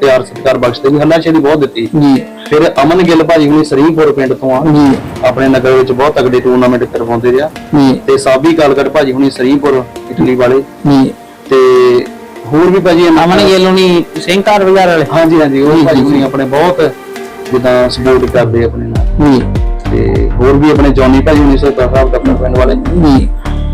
ਪਿਆਰ ਸਤਿਕਾਰ ਬਖਸ਼ਦੇ ਵੀ ਹੱਲਾਸ਼ੇਰੀ ਬਹੁਤ ਦਿੱਤੀ। ਜੀ। ਫਿਰ ਅਮਨ ਗਿੱਲ ਭਾਜੀ ਹੁਣੀ ਸਰੀਂਪੁਰ ਪਿੰਡ ਤੋਂ ਆ। ਜੀ। ਆਪਣੇ ਨਗਰ ਵਿੱਚ ਬਹੁਤ ਤਗੜੇ ਟੂਰਨਾਮੈਂਟ ਕਰਵਾਉਂਦੇ ਰਿਹਾ। ਜੀ। ਤੇ ਸਾਬੀ ਕਾਲਗੜ ਭਾਜੀ ਹੁਣੀ ਸਰੀਂਪੁਰ ਇਟਲੀ ਵਾਲੇ। ਜੀ। ਤੇ ਹੋਰ ਵੀ ਭਾਜੀ ਅਮਨ ਗਿੱਲ ਹੁਣੀ ਸਿੰਘ ਘਰ ਬਾਜ਼ਾਰ ਵਾਲੇ। ਹਾਂਜੀ ਹਾਂਜੀ ਉਹ ਭਾਜੀ ਹੁਣੀ ਆਪਣੇ ਬਹੁਤ ਜਿੱਦਾਂ ਸਪੋਰਟ ਕਰਦੇ ਆਪਣੇ ਨਾਲ। ਜੀ। ਤੇ ਹੋਰ ਵੀ ਆਪਣੇ ਜੌਨੀ ਭਾਜੀ ਹੁਣੀ ਸੋਤਾ ਸਾਹਿਬ ਦਫਤਰ ਪਿੰਡ ਵਾਲੇ। ਜੀ।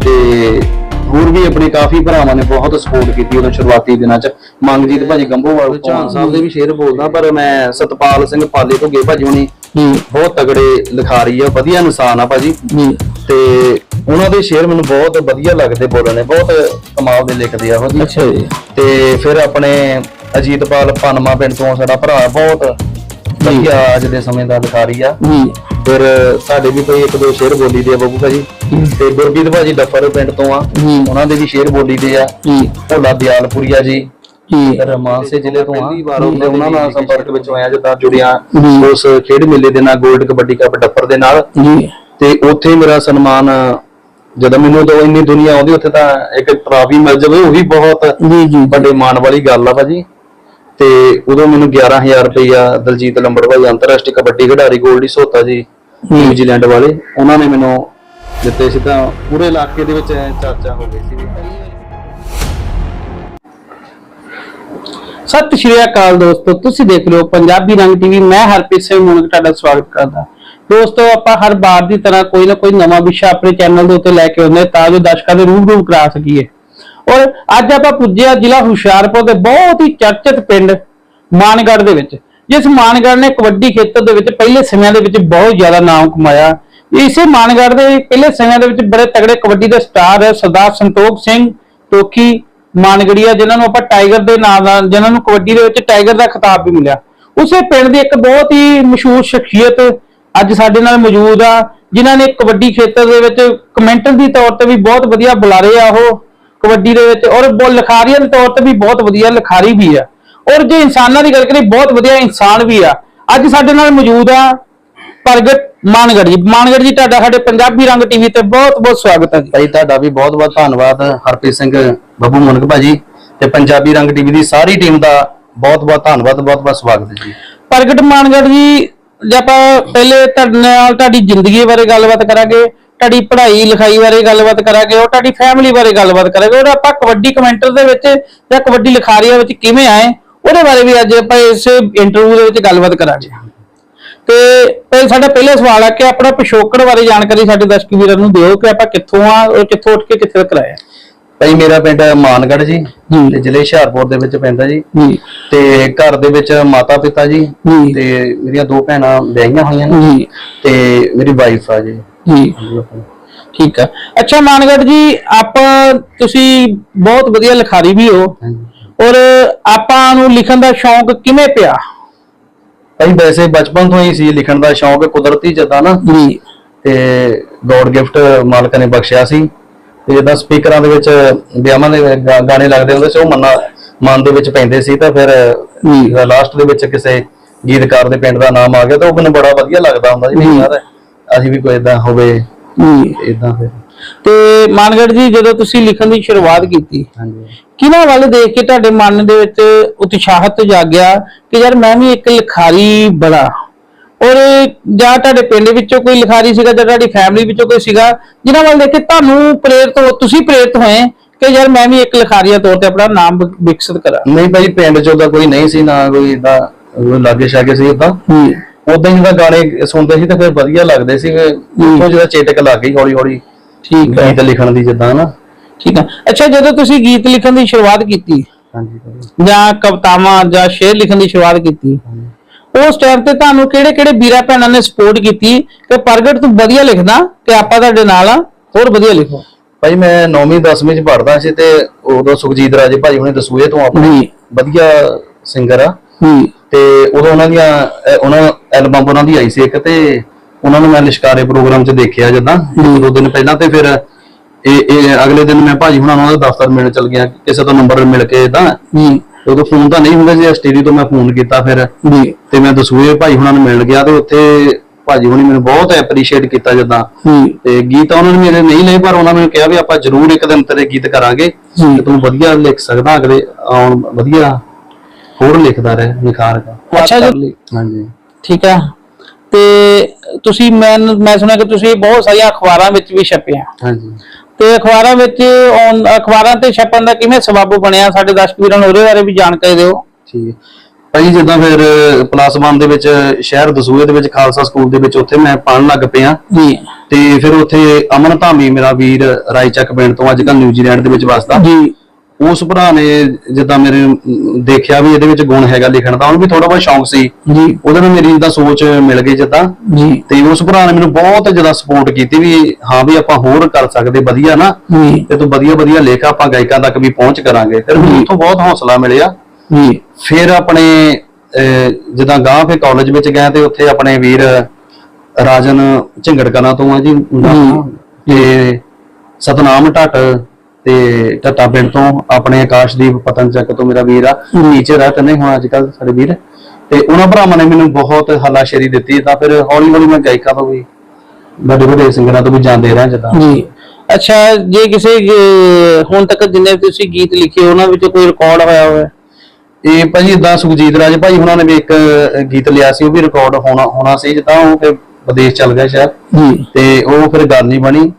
ਤੇ ਹੋਰ ਵੀ ਆਪਣੇ ਕਾਫੀ ਭਰਾਵਾਂ ਨੇ ਬਹੁਤ ਸਪੋਰਟ ਕੀਤੀ ਉਦੋਂ ਸ਼ੁਰੂਆਤੀ ਦਿਨਾਂ 'ਚ। ਮੰਗਜੀਤ ਭਾਜੀ ਗੰਭੋਵਾਲ ਚਾਹਨ ਸਾਹਿਬ ਦੇ ਵੀ ਸ਼ੇਰ ਬੋਲਦਾ ਪਰ ਮੈਂ ਸਤਪਾਲ ਸਿੰਘ ਪਾਲੇ ਤੋਂ ਗੇ ਭਾਜੀ ਹੁਣੀ ਬਹੁਤ ਤਗੜੇ ਲਿਖਾਰੀ ਆ ਵਧੀਆ ਇਨਸਾਨ ਆ ਭਾਜੀ। ਤੇ ਉਹਨਾਂ ਦੇ ਸ਼ੇਰ ਮੈਨੂੰ ਬਹੁਤ ਵਧੀਆ ਲੱਗਦੇ ਬੋਲਣੇ ਬਹੁਤ ਕਮਾਲ ਦੇ ਲਿਖਦੇ ਆ ਉਹ। ਜੀ ਅੱਛਾ ਜੀ। ਤੇ ਫਿਰ ਆਪਣੇ ਅਜੀਤਪਾਲ ਪਨਮਾ ਪਿੰਡ ਤੋਂ ਸਾਡਾ ਭਰਾ ਬਹੁਤ ਵਧੀਆ ਅੱਜ ਦੇ ਸਮੇਂ ਦਾ ਲਿਖਾਰੀ ਆ। ਜੀ ਫਿਰ ਸਾਡੇ ਵੀ ਕੋਈ ਇੱਕ ਦੋ ਸ਼ੇਰ ਬੋਲੀ ਦੇ ਬੱਬੂ ਭਾਜੀ। ਤੇ ਗੁਰਬੀਤ ਭਾਜੀ ਡੱਫਰ ਪਿੰਡ ਤੋਂ ਆ। ਉਹਨਾਂ ਦੇ ਵੀ ਸ਼ੇਰ ਬੋਲੀ ਦੇ ਆ। ਜੀ। ਭੋਲਾ ਦਿਆਲਪੁਰੀਆ ਜੀ। ਜੀ। ਰਮਾਨਸੇ ਜ਼ਿਲ੍ਹੇ ਤੋਂ ਆ। ਤੇ ਉਹਨਾਂ ਨਾਲ ਸੰਪਰਕ ਵਿੱਚ ਆਇਆ ਜਿੱਦਾਂ ਜੁੜਿਆ। ਉਸ ਖੇਡ ਮੇਲੇ ਦੇ ਨਾਲ 골ਡ ਕਬੱਡੀ ਕੱਪ ਡੱਫਰ ਦੇ ਨਾਲ। ਜੀ। ਤੇ ਉੱਥੇ ਮੇਰਾ ਸਨਮਾਨ ਜਦੋਂ ਮੈਨੂੰ ਉਦੋਂ ਇੰਨੀ ਦੁਨੀਆ ਆਉਂਦੀ ਉੱਥੇ ਤਾਂ ਇੱਕ ਟਰਾਫੀ ਮਿਲ ਜਾਵੇ ਉਹੀ ਬਹੁਤ ਜੀ ਜੀ। ਵੱਡੇ ਮਾਣ ਵਾਲੀ ਗੱਲ ਆ ਭਾਜੀ। ਤੇ ਉਦੋਂ ਮੈਨੂੰ 11000 ਰੁਪਇਆ ਦਲਜੀਤ ਲੰਬੜਵਾਈ ਅੰਤਰਰਾਸ਼ਟਰੀ ਕਬੱਡੀ ਖਿਡਾਰੀ ਗੋਲਡੀ ਸੋਤਾ ਜੀ। ਨਿਊਜ਼ੀਲੈਂਡ ਵਾਲੇ ਉਹਨਾਂ ਨੇ ਮੈਨੂੰ ਦਿੱਤੇ ਸੀ ਤਾਂ ਪੂਰੇ ਇਲਾਕੇ ਦੇ ਵਿੱਚ ਐਂ ਚਰਚਾ ਹੋ ਗਈ ਸੀ ਸਤਿ ਸ਼੍ਰੀ ਅਕਾਲ ਦੋਸਤੋ, ਤੁਸੀਂ ਦੇਖ ਰਹੇ ਹੋ ਪੰਜਾਬੀ ਰੰਗ ਟੀਵੀ ਮੈਂ ਹਰਪ੍ਰੀਤ ਸਿੰਘ ਮੁਨਕ, ਤੁਹਾਡਾ ਸਵਾਗਤ ਕਰਦਾ। ਦੋਸਤੋ, ਆਪਾਂ ਹਰ ਵਾਰ ਦੀ ਤਰ੍ਹਾਂ ਕੋਈ ਨਾ ਕੋਈ ਨਵਾਂ ਵਿਸ਼ਾ ਆਪਣੇ ਚੈਨਲ ਦੇ ਉੱਤੇ ਲੈ ਕੇ ਆਉਂਦੇ ਹਾਂ, ਤਾਂ ਜੋ ਦਰਸ਼ਕਾਂ ਦੇ ਰੂਬਰੂ ਕਰਾ ਸਕੀਏ। ਔਰ ਅੱਜ ਆਪਾਂ ਪੁੱਜੇ ਹਾਂ ਜ਼ਿਲ੍ਹਾ ਹੁਸ਼ਿਆਰਪੁਰ ਦੇ ਬਹੁਤ ਹੀ ਚਰਚਿਤ ਪਿੰਡ ਮਾਨਗੜ ਦੇ ਵਿੱਚ, ਜਿਸ ਮਾਨਗੜ੍ਹ ਨੇ ਕਬੱਡੀ ਖੇਤਰ ਦੇ ਵਿੱਚ ਪਹਿਲੇ ਸਮਿਆਂ ਦੇ ਵਿੱਚ ਬਹੁਤ ਜ਼ਿਆਦਾ ਨਾਮ ਕਮਾਇਆ। ਇਸੇ ਮਾਨਗੜ ਦੇ ਪਹਿਲੇ ਸਮਿਆਂ ਦੇ ਵਿੱਚ ਬੜੇ ਤਗੜੇ ਕਬੱਡੀ ਦੇ ਸਟਾਰ ਸਰਦਾਰ ਸੰਤੋਖ ਸਿੰਘ, ਟੋਕੀ ਮਾਨਗੜੀਆ ਜਿਨ੍ਹਾਂ ਨੂੰ ਆਪਾਂ ਟਾਈਗਰ ਦੇ ਨਾਮ ਨਾਲ, ਜਿਨ੍ਹਾਂ ਨੂੰ ਕਬੱਡੀ ਦੇ ਵਿੱਚ ਟਾਈਗਰ ਦਾ ਖਿਤਾਬ ਵੀ ਮਿਲਿਆ। ਉਸੇ ਪਿੰਡ ਦੀ ਇੱਕ ਬਹੁਤ ਹੀ ਮਸ਼ਹੂਰ ਸ਼ਖਸੀਅਤ ਅੱਜ ਸਾਡੇ ਨਾਲ ਮੌਜੂਦ ਆ, ਜਿਨ੍ਹਾਂ ਨੇ ਕਬੱਡੀ ਖੇਤਰ ਦੇ ਵਿੱਚ ਕਮੈਂਟਰ ਦੀ ਤੌਰ ਤੇ ਵੀ ਬਹੁਤ ਵਧੀਆ ਬੁਲਾਰੇ ਆ ਉਹ ਕਬੱਡੀ ਦੇ ਵਿੱਚ, ਔਰ ਬਹੁਤ ਲਿਖਾਰੀਆਂ ਦੇ ਤੌਰ ਤੇ ਵੀ ਬਹੁਤ ਵਧੀਆ ਲਿਖਾਰੀ ਵੀ ਆ। ਔਰ ਜੇ ਇਨਸਾਨਾਂ ਦੀ ਗੱਲ ਕਰੀਏ, ਬਹੁਤ ਵਧੀਆ ਇਨਸਾਨ ਵੀ ਆ। ਅੱਜ ਸਾਡੇ ਨਾਲ ਮੌਜੂਦ ਆ ਪ੍ਰਗਟ ਮਾਨਗੜ ਜੀ। ਮਾਨਗੜ ਜੀ ਤੁਹਾਡਾ ਸਾਡੇ ਪੰਜਾਬੀ ਰੰਗ ਟੀਵੀ ਤੇ ਬਹੁਤ ਬਹੁਤ ਸਵਾਗਤ ਹੈ ਜੀ। ਭਾਈ ਤੁਹਾਡਾ ਵੀ ਬਹੁਤ ਬਹੁਤ ਧੰਨਵਾਦ ਹਰਪ੍ਰੀਤ ਸਿੰਘ ਬੱਬੂ ਮੁਨਕ ਭਾਜੀ ਤੇ ਪੰਜਾਬੀ ਰੰਗ ਟੀਵੀ ਦੀ ਸਾਰੀ ਟੀਮ ਦਾ ਬਹੁਤ ਬਹੁਤ ਧੰਨਵਾਦ ਬਹੁਤ ਬਹੁਤ ਸਵਾਗਤ ਹੈ ਜੀ। ਪ੍ਰਗਟ ਮਾਨਗੜ ਜੀ ਜੇ ਆਪਾਂ ਪਹਿਲੇ ਤੁਹਾਡੇ ਨਾਲ ਤੁਹਾਡੀ ਜ਼ਿੰਦਗੀ ਬਾਰੇ ਗੱਲਬਾਤ ਕਰਾਂਗੇ ਤੁਹਾਡੀ ਪੜ੍ਹਾਈ ਲਿਖਾਈ ਬਾਰੇ ਗੱਲਬਾਤ ਕਰਾਂਗੇ ਔਰ ਤੁਹਾਡੀ ਫੈਮਿਲੀ ਬਾਰੇ ਗੱਲਬਾਤ ਕਰਾਂਗੇ ਔਰ ਆਪਾਂ ਕਬੱਡੀ ਕਮੈਂਟਰ ਦੇ ਵਿੱਚ ਜਾਂ ਕਬੱਡੀ ਲਿਖਾਰੀਆਂ ਵਿੱਚ ਕਿਵੇਂ ਆਏ ਉਹਦੇ ਬਾਰੇ ਵੀ ਅੱਜ ਆਪਾਂ ਇਸ ਇੰਟਰਵਿਊ ਦੇ ਵਿੱਚ ਗੱਲਬਾਤ ਕਰਾਂਗੇ। ਤੇ ਪਹਿਲੇ ਸਾਡਾ ਪਹਿਲਾ ਸਵਾਲ ਹੈ ਕਿ ਆਪਣਾ ਪਿਛੋਕੜ ਬਾਰੇ ਜਾਣਕਾਰੀ ਸਾਡੇ ਦਰਸ਼ਕ ਵੀਰਾਂ ਨੂੰ ਦਿਓ ਕਿ ਆਪਾਂ ਕਿੱਥੋਂ ਆ ਔਰ ਕਿੱਥੋਂ ਉੱਠ ਕੇ ਕਿੱਥੇ ਤੱਕ ਆਏ ਹਾਂ। ਭਾਈ ਮੇਰਾ ਪਿੰਡ ਮਾਨਗੜ੍ਹ ਜੀ। ਤੇ ਜ਼ਿਲ੍ਹੇ ਹੁਸ਼ਿਆਰਪੁਰ ਦੇ ਵਿੱਚ ਪੈਂਦਾ ਜੀ। ਤੇ ਘਰ ਦੇ ਵਿੱਚ ਮਾਤਾ ਪਿਤਾ ਜੀ। ਤੇ ਮੇਰੀਆਂ ਦੋ ਭੈਣਾਂ ਵਿਆਹੀਆਂ ਹੋਈਆਂ ਨੇ ਤੇ ਮੇਰੀ ਵਾਈਫ ਆ ਜੀ। ਜੀ ਠੀਕ ਹੈ ਅੱਛਾ ਮਾਨਗੜ ਜੀ ਆਪਾਂ ਤੁਸੀਂ ਬਹੁਤ ਵਧੀਆ ਲਿਖਾਰੀ ਵੀ ਹੋ। ਔਰ ਆਪਾਂ ਨੂੰ ਲਿਖਣ ਦਾ ਸ਼ੌਂਕ ਕਿਵੇਂ ਪਿਆ? ਭਾਈ ਵੈਸੇ ਬਚਪਨ ਤੋਂ ਹੀ ਸੀ ਲਿਖਣ ਦਾ ਸ਼ੌਂਕ ਕੁਦਰਤੀ ਜਦਾਂ ਨਾ। ਜੀ। ਤੇ ਗੋਡ ਗਿਫਟ ਮਾਲਕ ਨੇ ਬਖਸ਼ਿਆ ਸੀ। ਤੇ ਜਦੋਂ ਸਪੀਕਰਾਂ ਦੇ ਵਿੱਚ ਵਿਆਹਾਂ ਦੇ ਗਾ- ਗਾਣੇ ਲੱਗਦੇ ਹੁੰਦੇ ਸੀ ਉਹ ਮੰਨਾ ਮਨ ਦੇ ਵਿੱਚ ਪੈਂਦੇ ਸੀ ਤਾਂ ਫਿਰ ਜੀ। ਲਾਸਟ ਦੇ ਵਿੱਚ ਕਿਸੇ ਗੀਤਕਾਰ ਦੇ ਪਿੰਡ ਦਾ ਨਾਮ ਆ ਗਿਆ ਤਾਂ ਉਹ ਮੈਨੂੰ ਬੜਾ ਵਧੀਆ ਲੱਗਦਾ ਹੁੰਦਾ ਸੀ ਵੀ ਯਾਰ ਅਸੀਂ ਵੀ ਕੋਈ ਇਦਾਂ ਹੋਵੇ ਜੀ। ਇਦਾਂ ਫਿਰ। ਤੇ ਮਾਨਗੜ ਜੀ ਜਦੋਂ ਤੁਸੀਂ ਲਿਖਣ ਦੀ ਸ਼ੁਰੂਆਤ ਕੀਤੀ ਹਾਂਜੀ। ਕਿਹਨਾਂ ਵੱਲ ਦੇਖ ਕੇ ਤੁਹਾਡੇ ਮਨ ਦੇ ਵਿੱਚ ਉਤਸ਼ਾਹਤ ਜਾਗਿਆ ਕਿ ਯਾਰ ਮੈਂ ਵੀ ਇੱਕ ਲਿਖਾਰੀ ਬਣਾ? ਔਰ ਜਾਂ ਤੁਹਾਡੇ ਪਿੰਡ ਵਿੱਚੋਂ ਕੋਈ ਲਿਖਾਰੀ ਸੀਗਾ ਜਾਂ ਤੁਹਾਡੀ ਫੈਮਿਲੀ ਵਿੱਚੋਂ ਕੋਈ ਸੀਗਾ ਜਿਨ੍ਹਾਂ ਵੱਲ ਦੇਖ ਕੇ ਤੁਹਾਨੂੰ ਪ੍ਰੇਰਿਤ ਹੋ ਤੁਸੀਂ ਪ੍ਰੇਰਿਤ ਹੋਏ ਕਿ ਯਾਰ ਮੈਂ ਵੀ ਇੱਕ ਲਿਖਾਰੀਆ ਤੌਰ ਤੇ ਆਪਣਾ ਨਾਮ ਵਿਕਸਿਤ ਕਰਾਂ? ਨਹੀਂ ਭਾਈ ਪਿੰਡ ਚੋਂ ਤਾਂ ਕੋਈ ਨਹੀਂ ਸੀ ਨਾ ਕੋਈ ਇਦਾਂ ਲਾਗੇ ਛਾਗੇ ਸੀ ਜੀ ਉਦਾਂ ਹੀ ਤਾਂ ਗਾਣੇ ਸੁਣਦੇ ਸੀ ਤਾਂ ਫਿਰ ਵਧੀਆ ਲੱਗਦੇ ਸੀ ਉਹ ਜਿਹੜਾ ਚੇਟਕ ਲੱਗ ਗਈ ਹੌਲੀ ਹੌਲੀ ਠੀਕ ਹੈ। ਗੀਤ ਲਿਖਣ ਦੀ ਜਿੱਦਾਂ ਨਾ। ਠੀਕ ਹੈ। ਅੱਛਾ ਜਦੋਂ ਤੁਸੀਂ ਗੀਤ ਲਿਖਣ ਦੀ ਸ਼ੁਰੂਆਤ ਕੀਤੀ ਹਾਂਜੀ। ਜਾਂ ਕਵਿਤਾਵਾਂ ਜਾਂ ਸ਼ੇਰ ਲਿਖਣ ਦੀ ਸ਼ੁਰੂਆਤ ਕੀਤੀ ਉਸ ਟਾਈਮ ਤੇ ਤੁਹਾਨੂੰ ਕਿਹੜੇ ਕਿਹੜੇ ਵੀਰਾ ਭੈਣਾਂ ਨੇ ਸਪੋਰਟ ਕੀਤੀ ਕਿ ਪ੍ਰਗਟ ਤੂੰ ਵਧੀਆ ਲਿਖਦਾ ਤੇ ਆਪਾਂ ਤੁਹਾਡੇ ਨਾਲ ਆ ਹੋਰ ਵਧੀਆ ਲਿਖੋ। ਭਾਈ ਮੈਂ 9ਵੀਂ 10ਵੀਂ ਚ ਪੜ੍ਹਦਾ ਸੀ ਤੇ ਉਦੋਂ ਸੁਖਜੀਤ ਰਾਜੇ ਭਾਈ ਹੁਣੇ ਦਸੂਏ ਤੋਂ ਆਪਣੇ ਜੀ। ਵਧੀਆ ਸਿੰਗਰ ਆ। ਜੀ। ਤੇ ਉਦੋਂ ਉਹਨਾਂ ਦੀਆਂ ਅਹ ਉਹਨਾਂ ਐਲਬਮ ਉਹਨਾਂ ਦੀ ਆਈ ਸੀ ਇੱਕ ਤੇ ਉਹਨਾਂ ਨੂੰ ਮੈਂ ਲਿਸ਼ਕਾਰੇ ਪ੍ਰੋਗਰਾਮ 'ਚ ਦੇਖਿਆ ਜਦਾਂ। ਦੋ ਦਿਨ ਪਹਿਲਾਂ ਤੇ ਫਿਰ ਇਹ ਇਹ ਅਗਲੇ ਦਿਨ ਮੈਂ ਭਾਜੀ ਹੁਣਾਂ ਨੂੰ ਉਹਦਾ ਦਫ਼ਤਰ ਮਿਲਣ ਚਲ ਗਿਆ ਕਿਸੇ ਤੋਂ ਨੰਬਰ ਮਿਲ ਕੇ ਤਾਂ। ਉਦੋਂ ਫੋਨ ਤਾਂ ਨਹੀਂ ਹੁੰਦਾ ਸੀ ਐਸਟੀਡੀ ਤੋਂ ਮੈਂ ਫੋਨ ਕੀਤਾ ਫਿਰ। ਜੀ। ਤੇ ਮੈਂ ਦਸੂਏ ਭਾਈ ਹੁਣਾਂ ਨੂੰ ਮਿਲਣ ਗਿਆ ਤੇ ਉੱਥੇ ਭਾਜੀ ਹੁਣੀ ਮੈਨੂੰ ਬਹੁਤ ਐਪਰੀਸ਼ੀਏਟ ਕੀਤਾ ਜਦਾਂ। ਤੇ ਗੀਤ ਉਹਨਾਂ ਨੇ ਮੇਰੇ ਨਹੀਂ ਲਏ ਪਰ ਉਹਨਾਂ ਨੇ ਕਿਹਾ ਵੀ ਆਪਾਂ ਜ਼ਰੂਰ ਇੱਕ ਦਿਨ ਤੇਰੇ ਗੀਤ ਕਰਾਂਗੇ। ਤੇ ਤੂੰ ਵਧੀਆ ਲਿਖ ਸਕਦਾ ਅਗਲੇ ਆਉਣ ਵਧੀਆ ਹੋਰ ਲਿਖਦਾ ਰਿਹਾ ਨਿਖਾਰਗਾ ਅੱਛਾ ਜੀ। ਹਾਂਜੀ। ਠੀਕ ਆ ਤੇ ਤੁਸੀਂ ਮੈਂ ਮੈਂ ਸੁਣਿਆ ਕਿ ਤੁਸੀਂ ਬਹੁਤ ਸਾਰੀਆਂ ਅਖਬਾਰਾਂ ਵਿੱਚ ਵੀ ਛਪੇ ਆ ਹਾਂਜੀ। ਤੇ ਅਖਬਾਰਾਂ ਵਿੱਚ ਅਖਬਾਰਾਂ ਤੇ ਛਪਣ ਦਾ ਕਿਵੇਂ ਸਬਬ ਬਣਿਆ? ਸਾਡੇ ਦਰਸ਼ਕ ਵੀਰਾਂ ਨੂੰ ਉਹਦੇ ਬਾਰੇ ਵੀ ਜਾਣਕਾਰੀ ਦਿਓ। ਠੀਕ ਹੈ। ਭਾਈ ਜਿੱਦਾਂ ਫਿਰ ਪਲੱਸ 1 ਦੇ ਵਿੱਚ ਸ਼ਹਿਰ ਦਸੂਹੇ ਦੇ ਵਿੱਚ ਖਾਲਸਾ ਸਕੂਲ ਦੇ ਵਿੱਚ ਉੱਥੇ ਮੈਂ ਪੜ੍ਹਨ ਲੱਗ ਪਿਆ। ਜੀ। ਤੇ ਫਿਰ ਉੱਥੇ ਅਮਨ ਧਾਮੀ ਮੇਰਾ ਵੀਰ ਰਾਈਚੱਕ ਪਿੰਡ ਤੋਂ ਅੱਜ ਕੱਲ ਨਿਊਜ਼ੀਲੈਂਡ ਦੇ ਵਿੱਚ ਵਸਦਾ। ਜੀ। ਉਸ ਭਰਾ ਨੇ ਜਿੱਦਾਂ ਮੇਰੇ ਦੇਖਿਆ ਵੀ ਇਹਦੇ ਵਿੱਚ ਗੁਣ ਹੈਗਾ ਲਿਖਣ ਦਾ ਉਹਨੂੰ ਵੀ ਥੋੜਾ ਬਹੁਤ ਸ਼ੌਂਕ ਸੀ। ਜੀ। ਉਹਦੇ ਨਾਲ ਮੇਰੀ ਜਿੱਦਾਂ ਸੋਚ ਮਿਲ ਗਈ ਜਿੱਦਾਂ। ਜੀ। ਤੇ ਉਸ ਭਰਾ ਨੇ ਮੈਨੂੰ ਬਹੁਤ ਜ਼ਿਆਦਾ ਸਪੋਰਟ ਕੀਤੀ ਵੀ ਹਾਂ ਵੀ ਆਪਾਂ ਹੋਰ ਕਰ ਸਕਦੇ ਵਧੀਆ ਨਾ। ਜੀ। ਤੇ ਤੂੰ ਵਧੀਆ ਵਧੀਆ ਲੇਖ ਆਪਾਂ ਗਾਇਕਾਂ ਤੱਕ ਵੀ ਪਹੁੰਚ ਕਰਾਂਗੇ। ਫਿਰ ਮੈਨੂੰ ਉੱਥੋਂ ਬਹੁਤ ਹੌਸਲਾ ਮਿਲਿਆ। ਜੀ। ਫਿਰ ਆਪਣੇ ਜਿੱਦਾਂ ਗਾਂ ਫੇ ਕਾਲਜ ਵਿੱਚ ਗਏ ਤੇ ਉੱਥੇ ਆਪਣੇ ਵੀਰ ਰਾਜਨ ਝਿੰਗੜਕਲਾਂ ਤੋਂ ਆ ਜੀ। ਤੇ ਸਤਨਾਮ ਢੱਟ ਤੇ ਢੱਟਾ ਪਿੰਡ ਤੋਂ ਆਪਣੇ ਆਕਾਸ਼ਦੀਪ ਪਤਨਚੱਕ ਤੋਂ ਮੇਰਾ ਵੀਰ ਆ ਟੀਚਰ ਆ ਤਨੇ ਹੁਣ ਅੱਜ ਕੱਲ ਸਾਡੇ ਵੀਰ। ਤੇ ਉਹਨਾਂ ਭਰਾਵਾਂ ਨੇ ਮੈਨੂੰ ਬਹੁਤ ਹੱਲਾਸ਼ੇਰੀ ਦਿੱਤੀ ਤਾਂ ਫਿਰ ਹੌਲੀ ਹੌਲੀ ਮੈਂ ਗਾਇਕਾਂ ਤੋਂ ਵੀ ਵੱਡੇ ਵੱਡੇ ਸਿੰਗਰਾਂ ਤੋਂ ਵੀ ਜਾਂਦੇ ਰਿਹਾ ਜਿੱਦਾਂ। ਜੀ। ਅੱਛਾ ਜੇ ਕਿਸੇ ਹੁਣ ਤੱਕ ਜਿੰਨੇ ਵੀ ਤੁਸੀਂ ਗੀਤ ਲਿਖੇ ਉਹਨਾਂ ਵਿੱਚ ਕੋਈ ਰਿਕਾਰਡ ਹੋਇਆ ਹੋਵੇ? ਇਹ ਭਾਜੀ ਇਦਾਂ ਸੁਖਜੀਤ ਰਾਜ ਭਾਈ ਉਹਨਾਂ ਨੇ ਵੀ ਇੱਕ ਗੀਤ ਲਿਆ ਸੀ ਉਹ ਵੀ ਰਿਕਾਰਡ ਹੋਣਾ ਹੋਣਾ ਸੀ ਜਿੱਦਾਂ ਉਹ ਫਿਰ ਵਿਦੇਸ਼ ਚੱਲ ਗਿਆ ਸ਼ਾਇਦ। ਜੀ। ਤੇ ਉਹ ਫਿਰ ਗੱਲ ਨਹੀਂ ਬਣੀ।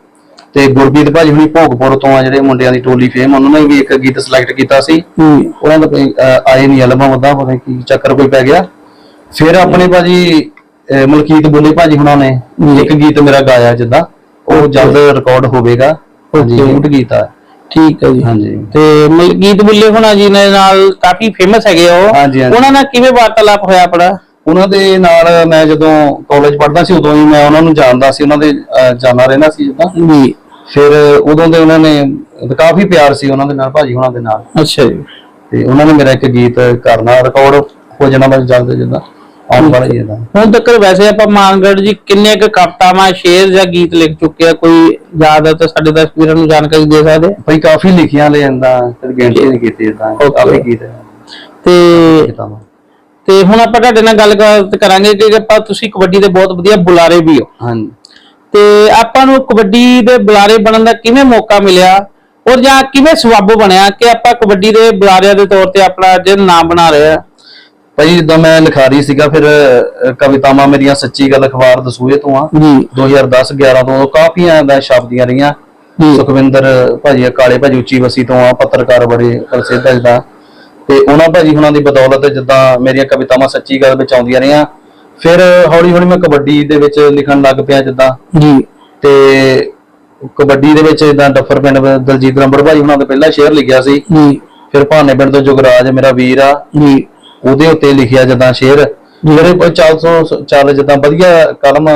ਤੇ ਗੁਰਬੀਤ ਭਾਜੀ ਹੁਣੀ ਭੋਗਪੁਰ ਤੋਂ ਆ ਜਿਹੜੇ ਮੁੰਡਿਆਂ ਦੀ ਟੋਲੀ ਫੇਮ ਉਹਨਾਂ ਨੇ ਵੀ ਇੱਕ ਗੀਤ ਸਿਲੈਕਟ ਕੀਤਾ ਸੀ। ਉਹਨਾਂ ਦਾ ਕੋਈ, ਆਏ ਨਹੀਂ ਐਲਬਮ ਉਹਦਾ ਪਤਾ ਕੀ ਚੱਕਰ ਕੋਈ ਪੈ ਗਿਆ। ਫਿਰ ਆਪਣੇ ਭਾਜੀ ਮਲਕੀਤ ਬੁੱਲੇ ਭਾਜੀ ਹੁਣਾਂ ਨੇ ਇੱਕ ਗੀਤ ਮੇਰਾ ਗਾਇਆ ਜਿੱਦਾਂ ਉਹ ਜਲਦ ਰਿਕਾਰਡ ਹੋਵੇਗਾ। ਹਾਂਜੀ. ਹਿੱਟ ਗੀਤ ਆ ਠੀਕ ਹੈ ਜੀ। ਹਾਂਜੀ। ਤੇ ਮਲਕੀਤ ਬੁੱਲੇ ਹੋਣਾ ਜੀ ਨੇ ਨਾਲ ਕਾਫੀ ਫੇਮਸ ਹੈਗੇ ਉਹ। ਉਹਨਾਂ ਨਾਲ ਕਿਵੇਂ ਵਾਰਤਾਲਾਪ ਹੋਇਆ ਆਪਣਾ? ਉਹਨਾਂ ਦੇ ਨਾਲ ਮੈਂ ਜਦੋਂ ਕਾਲਜ ਪੜ੍ਹਦਾ ਸੀ ਉਦੋਂ ਹੀ ਮੈਂ ਉਹਨਾਂ ਨੂੰ ਜਾਣਦਾ ਸੀ ਉਹਨਾਂ ਦੇ ਜਾਣਦਾ ਰਹਿੰਦਾ ਸੀ ਜਿੱਦਾਂ। ਜੀ। ਫਿਰ ਉਦੋਂ ਦੇ ਉਹਨਾਂ ਨੇ ਕਾਫੀ ਪਿਆਰ ਸੀ ਉਹਨਾਂ ਦੇ ਨਾਲ ਭਾਜੀ ਉਹਨਾਂ ਦੇ ਨਾਲ। ਅੱਛਾ ਜੀ। ਤੇ ਉਹਨਾਂ ਨੇ ਮੇਰਾ ਇੱਕ ਗੀਤ ਕਰਨਾ ਰਿਕਾਰਡ ਹੋ ਜਾਣਾ ਬਸ ਜਲਦ ਜਿੱਦਾਂ ਆਉਣ ਵਾਲਾ ਹੀ। ਇਹਦਾ ਹੁਣ ਤੱਕ ਵੈਸੇ ਆਪਾਂ ਮਾਨਗੜ ਜੀ ਕਿੰਨੇ ਕੁ ਕਵਿਤਾਵਾਂ ਸ਼ੇਰ ਜਾਂ ਗੀਤ ਲਿਖ ਚੁੱਕੇ ਆ? ਕੋਈ ਯਾਦ ਹੈ ਤਾਂ ਸਾਡੇ ਦਰਸ਼ਕ ਵੀਰਾਂ ਨੂੰ ਜਾਣਕਾਰੀ ਦੇ ਸਕਦੇ ਭਾਈ ਕਾਫੀ ਲਿਖੀਆਂ ਲੈ ਜਾਂਦਾ ਫਿਰ ਗਿਣਤੀ ਨਹੀਂ ਕੀਤੀ ਇਦਾਂ. ਕਾਫੀ ਗੀਤ ਤੇ ਤੇ ਹੁਣ ਆਪਾਂ ਤੁਹਾਡੇ ਨਾਲ ਗੱਲ ਕਰ- ਕਰਾਂਗੇ ਕਿ ਆਪਾਂ ਤੁਸੀਂ ਕਬੱਡੀ ਦੇ ਬਹੁਤ ਵਧੀਆ ਬੁਲਾਰੇ ਵੀ ਹੋ। ਹਾਂਜੀ। ਤੇ ਆਪਾਂ ਨੂੰ ਕਬੱਡੀ ਦੇ ਬੁਲਾਰੇ ਬਣਨ ਦਾ ਕਿਵੇਂ ਮੌਕਾ ਮਿਲਿਆ ਔਰ ਜਾਂ ਕਿਵੇਂ ਸਬੱਬ ਬਣਿਆ ਕਿ ਆਪਾਂ ਕਬੱਡੀ ਦੇ ਬੁਲਾਰਿਆਂ ਦੇ ਤੌਰ ਤੇ ਆਪਣਾ ਅੱਜ ਨਾਮ ਬਣਾ ਰਹੇ ਆ? ਭਾਈ ਜਿੱਦਾਂ ਮੈਂ ਲਿਖਾਰੀ ਸੀਗਾ ਫਿਰ ਕਵਿਤਾਵਾਂ ਮੇਰੀਆਂ ਸੱਚੀ ਗੱਲ ਅਖਬਾਰ ਦਸੂਏ ਤੋਂ ਆ। ਜੀ। 2010 11 ਤੋਂ ਕਾਫੀਆਂ ਦਾ ਛਪਦੀਆਂ ਰਹੀਆਂ। ਜੀ। ਸੁਖਵਿੰਦਰ ਭਾਜੀ ਕਾਲੇ ਭਾਜੀ ਉੱਚੀ ਵਸੀ ਤੋਂ ਆ ਪੱਤਰਕਾਰ ਬੜੇ ਪ੍ਰਸਿੱਧ ਹੈ ਜਿੱਦਾਂ ਤੇ ਉਹਨਾਂ ਭਾਜੀ ਹੁਣਾਂ ਦੀ ਬਦੌਲਤ ਜਿੱਦਾਂ ਮੇਰੀਆਂ ਕਵਿਤਾਵਾਂ ਸੱਚੀ ਗੱਲ ਵਿੱਚ ਆਉਂਦੀਆਂ ਰਹੀਆਂ। ਫਿਰ ਹੌਲੀ ਹੌਲੀ ਮੈਂ ਕਬੱਡੀ ਦੇ ਵਿੱਚ ਲਿਖਣ ਲੱਗ ਪਿਆ ਜਿੱਦਾਂ। ਜੀ। ਤੇ ਕਬੱਡੀ ਦੇ ਵਿੱਚ ਜਿੱਦਾਂ ਡੱਫਰ ਪਿੰਡ ਦਲਜੀਤ ਨੰਬਰ ਭਾਜੀ ਹੁਣਾਂ ਦੇ ਪਹਿਲਾ ਸ਼ੇਅਰ ਲਿਖਿਆ ਸੀ। ਜੀ। ਫਿਰ ਭਾਨੇ ਪਿੰਡ ਤੋਂ ਜੁਗਰਾਜ ਮੇਰਾ ਵੀਰ ਆ। ਜੀ। ਉਹਦੇ ਉੱਤੇ ਲਿਖਿਆ ਜਿੱਦਾਂ ਸ਼ੇਅਰ। ਮੇਰੇ ਕੋਲ ਚੱਲ ਸੋ ਚੱਲ ਜਿੱਦਾਂ ਵਧੀਆ ਕਲਮ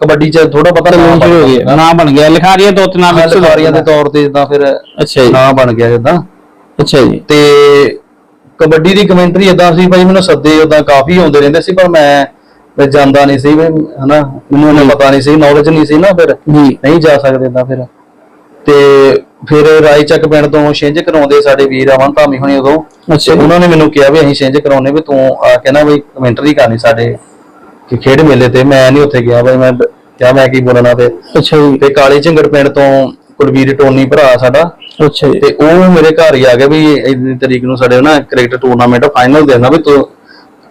ਕਬੱਡੀ 'ਚ ਥੋੜਾ ਪਤਾ ਸ਼ੁਰੂ ਹੋ ਗਿਆ। ਨਾਂ ਬਣ ਗਿਆ। ਲਿਖਾਰੀਆਂ ਦੋ ਤਿੰਨ ਨਾਮ ਲਿਖਾਰੀਆਂ ਦੇ। ਤੌਰ ਤੇ ਜਿੱਦਾਂ ਫਿਰ ਅੱਛਾ ਜੀ। ਨਾਂ ਬਣ ਗਿਆ ਜਿੱਦਾਂ। ਅੱਛਾ ਜੀ। ਤੇ ਕਬੱਡੀ ਦੀ ਕਮੈਂਟਰੀ ਇਦਾਂ ਸੀ ਭਾਈ ਮੈਨੂੰ ਸੱਦੇ ਉਦਾਂ ਕਾਫੀ ਆਉਂਦੇ ਰਹਿੰਦੇ ਸੀ ਪਰ ਮੈਂ ਮੈਂ ਜਾਂਦਾ ਨਹੀਂ ਸੀ ਵੀ ਹਨਾ ਮੈਨੂੰ ਇਹਨਾਂ ਪਤਾ ਨਹੀਂ ਸੀ ਨੌਲੇਜ ਨਹੀਂ ਸੀ ਨਾ ਫਿਰ। ਜੀ ਨਹੀਂ ਜਾ ਸਕਦੇ ਤਾਂ ਫਿਰ। ਤੇ ਫਿਰ ਰਾਈਚੱਕ ਪਿੰਡ ਤੋਂ ਛਿੰਝ ਕਰਾਉਂਦੇ ਸਾਡੇ ਵੀਰ ਅਮਨ ਧਾਮੀ ਹੋਣੀ ਉਦੋਂ। ਅੱਛਾ। ਉਹਨਾਂ ਨੇ ਮੈਨੂੰ ਕਿਹਾ ਵੀ ਅਸੀਂ ਛਿੰਝ ਕਰਾਉਨੇ ਵੀ ਤੂੰ ਆ ਕੇ ਨਾ ਵੀ ਕਮੈਂਟਰੀ ਕਰਨੀ ਸਾਡੇ ਕਿ ਖੇਡ ਮੇਲੇ ਤੇ। ਮੈਂ ਨਹੀਂ ਉੱਥੇ ਗਿਆ ਬਈ ਮੈਂ ਕਿਹਾ ਮੈਂ ਕੀ ਬੋਲਣਾ ਤੇ। ਅੱਛਾ ਜੀ। ਤੇ ਕਾਲੀ ਝਿੰਗੜ ਪਿੰਡ ਤੋਂ ਕੁਲਵੀਰ ਟੋਨੀ ਭਰਾ ਸਾਡਾ। ਅੱਛਾ ਜੀ। ਤੇ ਉਹ ਮੇਰੇ ਘਰ ਹੀ ਆ ਗਿਆ ਵੀ ਇੰਨੀ ਤਰੀਕ ਨੂੰ ਸਾਡੇ ਨਾ ਕ੍ਰਿਕਟ ਟੂਰਨਾਮੈਂਟ ਫਾਈਨਲ ਦੇਣਾ ਵੀ ਤੂੰ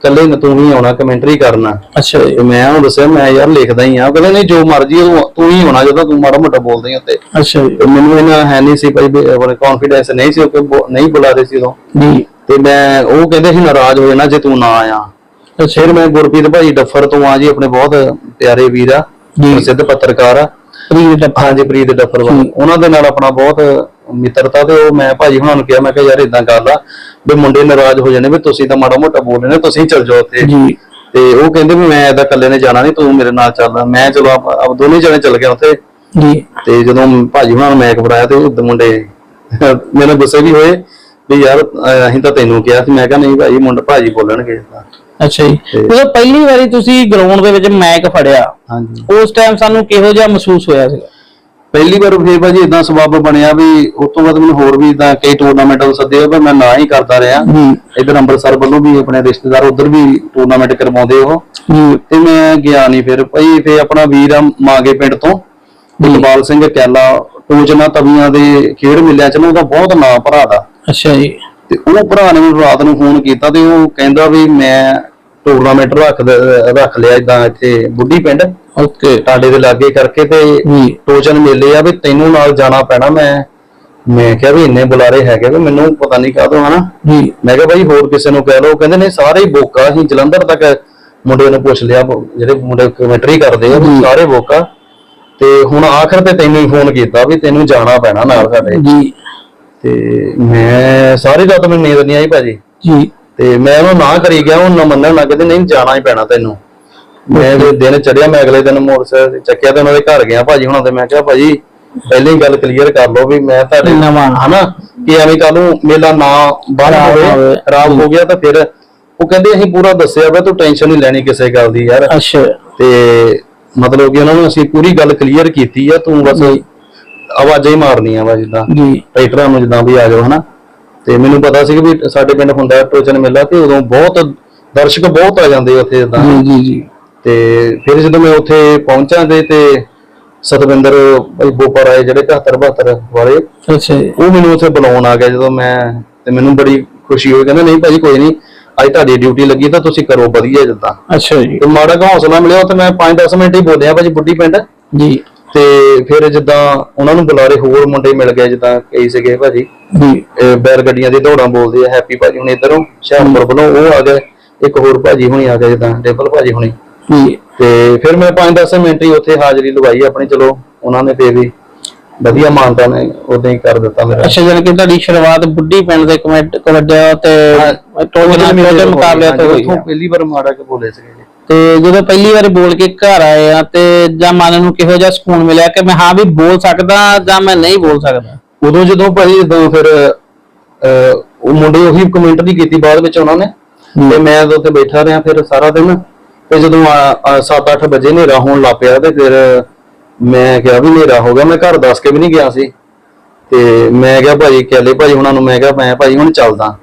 ਇਕੱਲੇ ਨੇ ਤੂੰ ਵੀ ਆਉਣਾ ਕਮੈਂਟਰੀ ਕਰਨਾ। ਅੱਛਾ। ਜੀ ਤੇ ਮੈਂ ਉਹਨੂੰ ਦੱਸਿਆ ਮੈਂ ਯਾਰ ਲਿਖਦਾ ਹੀ ਆ। ਉਹ ਕਹਿੰਦੇ ਨਹੀਂ ਜੋ ਮਰਜ਼ੀ ਆ, ਤੂੰ ਤੂੰ ਹੀ ਹੋਣਾ ਜਦੋਂ ਤੂੰ ਮਾੜਾ ਮੋਟਾ ਬੋਲਦਾ ਹੀ ਉੱਤੇ। ਅੱਛਾ ਜੀ। ਤੇ ਮੈਨੂੰ ਇਹਨਾਂ ਹੈ ਨਹੀਂ ਸੀ ਭਾਈ ਆਪਣੇ ਕੌਨਫੀਡੈਂਸ ਨਹੀਂ ਸੀ ਕਿ ਨਹੀਂ ਬੁਲਾ ਰਹੇ ਸੀ ਉਦੋਂ। ਜੀ। ਤੇ ਮੈਂ ਉਹ ਕਹਿੰਦੇ ਸੀ ਨਾਰਾਜ਼ ਹੋ ਜਾਣਾ ਜੇ ਤੂੰ ਨਾ ਆਇਆ। ਅੱਛਾ। ਫਿਰ ਮੈਂ ਗੁਰਪ੍ਰੀਤ ਭਾਈ ਡੱਫਰ ਤੋਂ ਆ ਜੀ ਆਪਣੇ ਬਹੁਤ ਪਿਆਰੇ ਵੀਰ ਆ ਜੀ। ਪ੍ਰਸਿੱਧ ਪੱਤਰਕਾਰ ਆ। ਜੀ ਟੱਪਾ ਹਾਂਜੀ ਪ੍ਰੀਤ ਡੱਫਰ ਵਾਲੇ। ਉਹਨਾਂ ਦੇ ਨਾਲ ਆਪਣਾ ਬਹੁਤ ਮਿੱਤਰਤਾ ਤੇ ਉਹ ਮੈਂ ਭਾਜੀ ਹੁਣਾਂ ਨੂੰ ਕਿਹਾ ਮੈਂ ਕਿਹਾ ਯਾਰ ਇਦਾਂ ਗੱਲ ਆ ਵੀ ਮੁੰਡੇ ਨਾਰਾਜ਼ ਹੋ ਜਾਣੇ ਵੀ ਤੁਸੀਂ ਤਾਂ ਮਾੜਾ ਮੋਟਾ ਬੋਲ ਰਹੇ ਨੇ ਤੁਸੀਂ ਚੱਲ ਜਾਓ ਉੱਥੇ। ਜੀ। ਤੇ ਉਹ ਕਹਿੰਦੇ ਵੀ ਮੈਂ ਇਹਦਾ ਇਕੱਲੇ ਨੇ ਜਾਣਾ ਨਹੀਂ ਤੂੰ ਮੇਰੇ ਨਾਲ ਚੱਲ। ਮੈਂ ਚਲੋ ਆਪ ਦੋਨੇ ਜਣੇ ਚੱਲ ਗਏ ਉੱਥੇ। ਜੀ। ਤੇ ਜਦੋਂ ਭਾਜੀ ਹੁਣਾਂ ਨੂੰ ਮੈਕ ਫੜਾਇਆ ਤੇ ਉਹ ਮੁੰਡੇ ਮੇਰੇ ਗੁੱਸੇ ਵੀ ਹੋਏ ਵੀ ਯਾਰ ਅਸੀਂ ਤਾਂ ਤੈਨੂੰ ਕਿਹਾ ਸੀ ਮੈਂ ਕਿਹਾ ਨਹੀਂ ਭਾਈ ਮੁੰਡਾ ਭਾਜੀ ਬੋਲਣਗੇ। ਅੱਛਾ ਜੀ। ਤੇ- ਜਦੋਂ ਪਹਿਲੀ ਵਾਰੀ ਤੁਸੀਂ ਗਰਾਊਂਡ ਦੇ ਵਿੱਚ ਮੈਕ ਫੜਿਆ। ਹਾਂਜੀ। ਉਸ ਟਾਈਮ ਸਾਨੂੰ ਕਿਹੋ ਜਿਹਾ ਮਹਿਸੂਸ ਹੋਇਆ ਸੀ ਪਹਿਲੀ ਵਾਰ ਫੇਰ ਭਾਜੀ ਇਦਾਂ ਸਬੱਬ ਬਣਿਆ ਵੀ ਉਸ ਤੋਂ ਬਾਅਦ ਮੈਨੂੰ ਹੋਰ ਵੀ ਇਦਾਂ ਕਈ ਟੂਰਨਾਮੈਂਟ ਸੱਦੇ ਪਰ ਮੈਂ ਨਾ ਹੀ ਕਰਦਾ ਰਿਹਾ। ਇਧਰ ਅੰਮ੍ਰਿਤਸਰ ਵੱਲੋਂ ਵੀ ਆਪਣੇ ਰਿਸ਼ਤੇਦਾਰ ਉਧਰ ਵੀ ਟੂਰਨਾਮੈਂਟ ਕਰਵਾਉਂਦੇ ਉਹ। ਤੇ ਮੈਂ ਗਿਆ ਨਹੀਂ ਫਿਰ। ਭਾਈ ਫੇ ਆਪਣਾ ਵੀਰ ਆ ਮਾਗੇ ਪਿੰਡ ਤੋਂ ਇਕਬਾਲ ਸਿੰਘ ਕੈਲਾ ਟੂਚਨਾ ਤਵੀਆਂ ਦੇ ਖੇਡ ਮਿਲਿਆ ਚ ਨਾ ਉਹਦਾ ਬਹੁਤ ਨਾਂ ਭਰਾ ਦਾ। ਅੱਛਾ ਜੀ। ਤੇ ਉਹ ਭਰਾ ਨੇ ਮੈਨੂੰ ਰਾਤ ਨੂੰ ਫੋਨ ਕੀਤਾ ਤੇ ਉਹ ਕਹਿੰਦਾ ਵੀ ਮੈਂ ਟੂਰਨਾਮੈਂਟ ਰੱਖ ਰੱਖ ਲਿਆ ਇਦਾਂ ਇੱਥੇ ਬੁੱਢੀ ਪਿੰਡ। ਓਕੇ। ਟਾਡੇ ਦੇ ਲਾਗੇ ਕਰਕੇ ਤੇ ਟੋਚਨ ਮੇਲੇ ਆ ਵੀ ਤੈਨੂੰ ਨਾਲ ਜਾਣਾ ਪੈਣਾ ਮੈਂ। ਮੈਂ ਕਿਹਾ ਵੀ ਇੰਨੇ ਬੁਲਾਰੇ ਹੈਗੇ ਵੀ ਮੈਨੂੰ ਪਤਾ ਨਹੀਂ ਕਾਹਦੋਂ ਹਨਾ। ਜੀ ਮੈਂ ਕਿਹਾ ਭਾਈ ਹੋਰ ਕਿਸੇ ਨੂੰ ਕਹਿ ਲਓ ਕਹਿੰਦੇ ਨੇ ਸਾਰੇ ਹੀ ਬੋਕਾ ਅਸੀਂ ਜਲੰਧਰ ਤੱਕ ਮੁੰਡੇ ਨੂੰ ਪੁੱਛ ਲਿਆ ਜਿਹੜੇ ਮੁੰਡੇ ਕਮੈਂਟਰੀ ਕਰਦੇ ਆ ਸਾਰੇ ਬੋਕਾ। ਤੇ ਹੁਣ ਆਖਰ ਤੇ ਤੈਨੂੰ ਹੀ ਫੋਨ ਕੀਤਾ ਵੀ ਤੈਨੂੰ ਜਾਣਾ ਪੈਣਾ ਨਾਲ ਸਾਡੇ। ਜੀ। ਤੇ ਮੈਂ ਸਾਰੀ ਰਾਤ ਮੈਨੂੰ ਨੀਂਦ ਨਹੀਂ ਆਈ ਭਾਜੀ। ਜੀ। ਤੇ ਮੈਂ ਉਹਨੂੰ ਨਾ ਕਰੀ ਗਿਆ ਉਹ ਨਾ ਮੰਨਣ ਲੱਗ ਕਹਿੰਦੇ ਨਹੀਂ ਜਾਣਾ ਹੀ ਪੈਣਾ ਤੈਨੂੰ। ਮੈਂ ਫਿਰ ਦਿਨ ਚੜਿਆ ਮੈਂ ਅਗਲੇ ਦਿਨ ਮੋਟਰਸਾਈਕਲ ਚੱਕਿਆ ਤੇ ਉਹਨਾਂ ਦੇ ਘਰ ਗਿਆ ਭਾਜੀ ਹੁਣਾਂ ਤੇ ਮੈਂ ਕਿਹਾ ਭਾਜੀ ਪਹਿਲਾਂ ਗੱਲ ਕਲੀਅਰ ਕਰ ਲਓ ਵੀ ਮੈਂ ਤੁਹਾਡੇ ਨਵਾਂ। ਹਨਾ ਕਿ ਐਵੇਂ ਕੱਲ ਨੂੰ ਮੇਲਾ ਨਾ ਬਾਹਰ ਹੋਵੇ। ਖਰਾਬ ਹੋ ਗਿਆ ਤਾਂ ਫਿਰ ਉਹ ਕਹਿੰਦੇ ਅਸੀਂ ਪੂਰਾ ਦੱਸਿਆ ਵਾ ਤੂੰ ਟੈਨਸ਼ਨ ਨਹੀਂ ਲੈਣੀ ਕਿਸੇ ਗੱਲ ਦੀ ਯਾਰ। ਅੱਛਾ। ਤੇ ਮਤਲਬ ਕਿ ਉਹਨਾਂ ਨੂੰ ਅਸੀਂ ਪੂਰੀ ਗੱਲ ਕਲੀਅਰ ਕੀਤੀ ਆ ਤੂੰ ਬਸ ਆਵਾਜ਼ਾਂ ਹੀ ਮਾਰਨੀਆਂ ਵਾ ਜਿੱਦਾਂ ਜੀ। ਰਾਈਟਰਾਂ ਨੂੰ ਜਿੱਦਾਂ ਵੀ ਆ ਜਾਓ ਹਨਾ। ਤੇ ਮੈਨੂੰ ਪਤਾ ਸੀ ਕਿ ਵੀ ਸਾਡੇ ਪਿੰਡ ਹੁੰਦਾ ਹੈ ਟੋਚਨ ਮੇਲਾ ਤੇ ਉਦੋਂ ਬਹੁਤ ਦਰਸ਼ਕ ਬਹੁਤ ਆ ਜਾਂਦੇ ਉੱਥੇ ਜਿੱਦਾਂ ਜੀ ਜੀ ਜੀ। ਤੇ ਫਿਰ ਜਦੋਂ ਮੈਂ ਉੱਥੇ ਪਹੁੰਚਾਂ ਤੇ ਤੇ ਸਤਵਿੰਦਰ ਭਾਈ ਬੋਪਰ ਆਏ ਜਿਹੜੇ 71 72 ਵਾਲੇ ਅੱਛਾ ਜੀ। ਉਹ ਮੈਨੂੰ ਉੱਥੇ ਬੁਲਾਉਣ ਆ ਗਿਆ ਜਦੋਂ ਮੈਂ ਤੇ ਮੈਨੂੰ ਬੜੀ ਖੁਸ਼ੀ ਹੋਈ ਕਹਿੰਦਾ ਨਹੀਂ ਭਾਜੀ ਕੋਈ ਨਹੀਂ ਅੱਜ ਤੁਹਾਡੀ ਡਿਊਟੀ ਲੱਗੀ ਤਾਂ ਤੁਸੀਂ ਕਰੋ ਵਧੀਆ ਜਿੱਦਾਂ। ਅੱਛਾ ਜੀ। ਤੇ ਮਾੜਾ ਜਿਹਾ ਹੌਸਲਾ ਮਿਲਿਆ ਉੱਥੇ ਮੈਂ 5-10 ਮਿੰਟ ਹੀ ਬੋਲਿਆ ਭਾਜੀ ਬੁੱਢੀ ਪਿੰਡ। ਜੀ। ਤੇ ਫਿਰ ਜਿੱਦਾਂ ਉਹਨਾਂ ਨੂੰ ਬੁਲਾਰੇ ਹੋਰ ਮੁੰਡੇ ਮਿਲ ਗਏ ਜਿੱਦਾਂ ਕਈ ਸੀਗੇ ਭਾਜੀ ਜੀ ਬੈਲ ਗੱਡੀਆਂ ਦੀ ਦੌੜਾਂ ਬੋਲਦੇ ਆ ਹੈਪੀ ਭਾਜੀ ਹੁਣ ਇਧਰੋਂ ਹੁਸ਼ਿਆਰਪੁਰ ਵੱਲੋਂ ਉਹ ਆ ਗਏ ਇੱਕ ਹੋਰ ਭਾਜੀ ਹੁਣੀ ਆ ਗਏ ਜਿੱਦਾਂ ਡੇਬਲ ਭਾਜੀ ਹੁਣੀ ਜੀ ਤੇ ਫਿਰ ਮੈਂ 5-10 ਮਿੰਟ ਹੀ ਉੱਥੇ ਹਾਜ਼ਰੀ ਲਵਾਈ ਆਪਣੀ ਚਲੋ ਉਹਨਾਂ ਨੇ ਫੇਰ ਵੀ ਵਧੀਆ ਮਾਨਤਾ ਨੇ ਉਦਾਂ ਹੀ ਕਰ ਦਿੱਤਾ ਮੇਰਾ ਅੱਛਾ ਜਾਨ ਕਿ ਤੁਹਾਡੀ ਸ਼ੁਰੂਆਤ ਬੁੱਢੀ ਪਿੰਡ ਦੇ ਕਮੈਂਟ ਕਬੱਡਿਆ ਤੇ ਟੋਟਲ ਟੋਟਲ ਮੁਕਾਬਲੇ ਤੋਂ ਹੋਈ। ਪਹਿਲੀ ਵਾਰ ਮਾੜਾ ਕੇ ਬੋਲੇ ਸੀਗੇ। ਤੇ ਜਦੋਂ ਪਹਿਲੀ ਵਾਰ ਬੋਲ ਕੇ ਘਰ ਆਏ ਆ ਤੇ ਜਾਂ ਮਨ ਨੂੰ ਕਿਹੋ ਜਿਹਾ ਸਕੂਨ ਮਿਲਿਆ ਕਿ ਮੈਂ ਹਾਂ ਵੀ ਬੋਲ ਸਕਦਾ ਜਾਂ ਮੈਂ ਨਹੀਂ ਬੋਲ ਸਕਦਾ? ਉਦੋਂ ਜਦੋਂ ਭਾਜੀ ਜਦੋਂ ਫਿਰ ਅਹ, ਉਹ ਮੁੰਡੇ ਉਹੀ ਕਮੈਂਟ ਨਹੀਂ ਕੀਤੀ ਬਾਅਦ ਵਿੱਚ ਉਹਨਾਂ ਨੇ ਤੇ ਮੈਂ ਉਦੋਂ ਤੇ ਬੈਠਾ ਰਿਹਾ ਫਿਰ ਸਾਰਾ ਦਿਨ ਤੇ ਜਦੋਂ 7-8 ਵਜੇ ਹਨੇਰਾ ਹੋਣ ਲੱਗ ਪਿਆ ਤੇ ਫਿਰ ਮੈਂ ਕਿਹਾ ਵੀ ਹਨੇਰਾ ਹੋ ਗਿਆ ਮੈਂ ਘਰ ਦੱਸ ਕੇ ਵੀ ਨਹੀਂ ਗਿਆ ਸੀ। ਤੇ ਮੈਂ ਕਿਹਾ ਭਾਜੀ ਕਹਿਲੇ ਭਾਜੀ ਉਹਨਾਂ ਨੂੰ ਮੈਂ ਕਿਹਾ ਮੈਂ ਭਾਜੀ ਹੁਣ ਚੱਲਦਾ।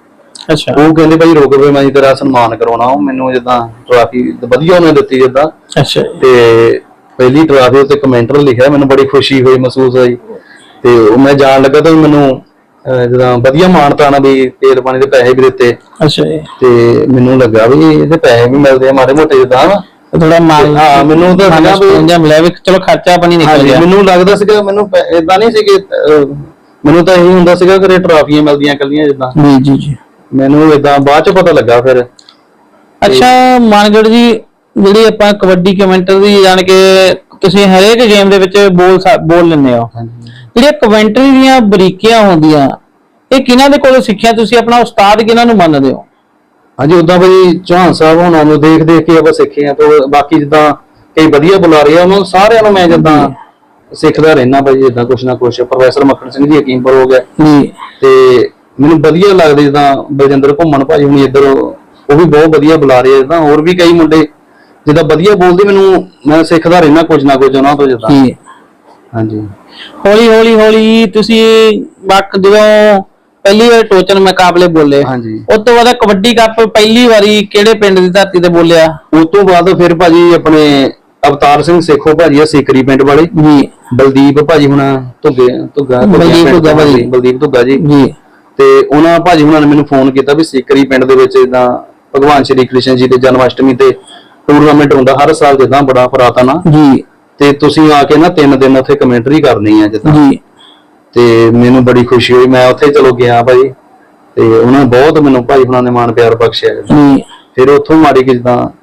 ਅੱਛਾ। ਉਹ ਕਹਿੰਦੇ ਭਾਈ ਰੁਕ ਵੀ ਮੈਂ ਜੀ ਤੇਰਾ ਸਨਮਾਨ ਕਰਾਉਣਾ। ਉਹ ਮੈਨੂੰ ਜਿੱਦਾਂ ਟਰਾਫੀ ਵਧੀਆ ਉਹਨੇ ਦਿੱਤੀ ਜਿੱਦਾਂ। ਅੱਛਾ ਤੇ ਪਹਿਲੀ ਟਰਾਫੀ ਉੱਤੇ ਕਮੈਂਟਰ ਲਿਖਿਆ ਮੈਨੂੰ ਬੜੀ ਖੁਸ਼ੀ ਹੋਈ ਮਹਿਸੂਸ ਹੋਈ। ਤੇ ਉਹ ਮੈਂ ਜਾਣ ਲੱਗਾ ਤਾਂ ਮੈਨੂੰ ਜਿੱਦਾਂ ਵਧੀਆ ਮਾਨਤਾ ਨਾ ਵੀ ਤੇਲ ਪਾਣੀ ਦੇ ਪੈਸੇ ਵੀ ਦਿੱਤੇ। ਅੱਛਾ ਜੀ। ਤੇ ਮੈਨੂੰ ਲੱਗਾ ਵੀ ਇਹਦੇ ਪੈਸੇ ਵੀ ਮਿਲਦੇ ਆ ਮਾੜੇ ਮੋਟੇ ਜਿੱਦਾਂ। ਥੋੜਾ ਮਾਨ ਹਾਂ, ਮੈਨੂੰ ਤਾਂ ਸੀਗਾ ਵੀ- ਜਿਹਾ ਮਿਲਿਆ ਵੀ ਚਲੋ ਖਰਚਾ ਪਾਣੀ ਨਿਕਲ ਗਿਆ ਮੈਨੂੰ ਲੱਗਦਾ ਸੀਗਾ ਮੈਨੂੰ ਇਦਾਂ ਨਹੀਂ ਸੀ ਕਿ ਮੈਨੂੰ ਤਾਂ ਇਹੀ ਹੁੰਦਾ ਸੀਗਾ ਕਿ ਟਰਾਫੀਆਂ ਮਿਲਦੀਆਂ ਕੱਲੀਆਂ ਜਿੱਦਾਂ। ਜੀ ਜੀ ਜੀ। ਮੈਨੂੰ ਇਦਾਂ ਬਾਅਦ ਚ ਪਤਾ ਲੱਗਾ ਫਿਰ। ਅੱਛਾ ਮਾਨਗੜ ਜੀ ਜਿਹੜੀ ਆਪਾਂ ਕਬੱਡੀ ਕਮੈਂਟਰ ਦੀ ਜਾਣ ਕੇ ਤੁਸੀਂ ਹਰੇਕ ਗੇਮ ਦੇ ਵਿੱਚ ਬੋਲ ਸਕ- ਬੋਲ ਲੈਂਦੇ ਹੋ। ਜਿਹੜੀਆਂ ਕਮੈਂਟਰੀ ਦੀਆਂ ਬਰੀਕੀਆਂ ਹੁੰਦੀਆਂ ਇਹ ਕਿਹਨਾਂ ਦੇ ਕੋਲੋਂ ਸਿੱਖਿਆ? ਤੁਸੀਂ ਆਪਣਾ ਉਸਤਾਦ ਕਿਹਨਾਂ ਨੂੰ ਮੰਨਦੇ ਹੋ? ਹਾਂਜੀ ਉਦਾਂ ਬਈ ਚੌਹਾਨ ਸਾਹਿਬ ਹੋਣਾ ਨੂੰ ਦੇਖ ਦੇਖ ਕੇ ਆਪਾਂ ਸਿੱਖੇ ਆ ਤੇ ਬਾਕੀ ਜਿੱਦਾਂ ਕਈ ਵਧੀਆ ਬੁਲਾਰੇ ਆ ਉਹਨਾਂ ਨੂੰ ਸਾਰਿਆਂ ਨੂੰ ਮੈਂ ਜਿੱਦਾਂ ਸਿੱਖਦਾ ਰਹਿਣਾ ਬਈ ਜਿੱਦਾਂ ਕੁਛ ਨਾ ਕੁਛ। ਪ੍ਰੋਫੈਸਰ ਮੱਖਣ ਸਿੰਘ ਜੀ ਹਕੀਮਪੁਰ ਹੋ ਗਿਆ। ਜੀ। ਤੇ ਮੈਨੂੰ ਵਧੀਆ ਲੱਗਦੇ ਜਿੱਦਾਂ ਬਲਜਿੰਦਰ ਘੁੰਮਣ ਭਾਜੀ ਹੁਣੀ ਇੱਧਰ ਉਹ ਵੀ ਬਹੁਤ ਵਧੀਆ ਬੁਲਾਰੇ ਆ ਜਿੱਦਾਂ ਹੋਰ ਵੀ ਕਈ ਮੁੰਡੇ ਜਿੱਦਾਂ ਵਧੀਆ ਬੋਲਦੇ ਮੈਨੂੰ ਮੈਂ ਸਿੱਖਦਾ ਰਹਿਣਾ ਕੁਝ ਨਾ ਕੁਝ ਉਹਨਾਂ ਤੋਂ ਜਿੱਦਾਂ। ਜੀ ਹਾਂਜੀ। ਹੌਲੀ ਹੌਲੀ ਹੌਲੀ ਤੁਸੀਂ ਵਕ ਜਦੋਂ ਪਹਿਲੀ ਵਾਰ ਟੋਚਨ ਮੁਕਾਬਲੇ ਬੋਲੇ ਹਾਂਜੀ। ਉਸ ਤੋਂ ਬਾਅਦ ਕਬੱਡੀ ਕੱਪ ਪਹਿਲੀ ਵਾਰੀ ਕਿਹੜੇ ਪਿੰਡ ਦੀ ਧਰਤੀ ਤੇ ਬੋਲਿਆ? ਉਸ ਤੋਂ ਬਾਅਦ ਫਿਰ ਭਾਜੀ ਆਪਣੇ ਅਵਤਾਰ ਸਿੰਘ ਸੇਖੋ ਭਾਜੀ ਆ ਸੀਕਰੀ ਪਿੰਡ ਵਾਲੇ। ਜੀ। ਬਲਦੀਪ ਭਾਜੀ ਹੁਣ ਧੁੱਗੇ ਧੁੱਗਾ ਬਲਦੀਪ ਧੁੱਗਾ ਭਾਜੀ। ਬਲਦੀਪ ਧੁੱਗਾ ਜੀ। ਜੀ। ਤੇ ਉਹਨਾਂ ਭਾਜੀ ਹੁਣਾਂ ਨੇ ਮੈਨੂੰ ਫੋਨ ਕੀਤਾ ਵੀ ਸੀਕਰੀ ਪਿੰਡ ਦੇ ਵਿੱਚ ਇਦਾਂ ਭਗਵਾਨ ਸ਼੍ਰੀ ਕ੍ਰਿਸ਼ਨ ਜੀ ਦੇ ਜਨਮ ਅਸ਼ਟਮੀ ਤੇ ਟੂਰਨਾਮੈਂਟ ਹੁੰਦਾ ਹਰ ਸਾਲ ਜਿੱਦਾਂ ਬੜਾ ਪੁਰਾਤਨ ਆ। ਜੀ। ਤੇ ਤੁਸੀਂ ਆ ਕੇ ਨਾ ਤਿੰਨ ਦਿਨ ਉੱਥੇ ਕਮੈਂਟਰੀ ਕਰਨੀ ਆ ਜਿੱਦਾਂ। ਜੀ। ਤੇ ਮੈਨੂੰ ਬੜੀ ਖੁਸ਼ੀ ਹੋਈ ਮੈਂ ਉੱਥੇ ਚਲੋ ਗਿਆ ਭਾਜੀ। ਤੇ ਉਹਨਾਂ ਨੇ ਬਹੁਤ ਮੈਨੂੰ ਭਾਜੀ ਹੁਣਾਂ ਨੇ ਮਾਣ ਪਿਆਰ ਬਖਸ਼ਿਆ। ਜੀ। ਫਿਰ ਉੱਥੋਂ ਮਾੜੀ ਕਿ ਜਿੱਦਾਂ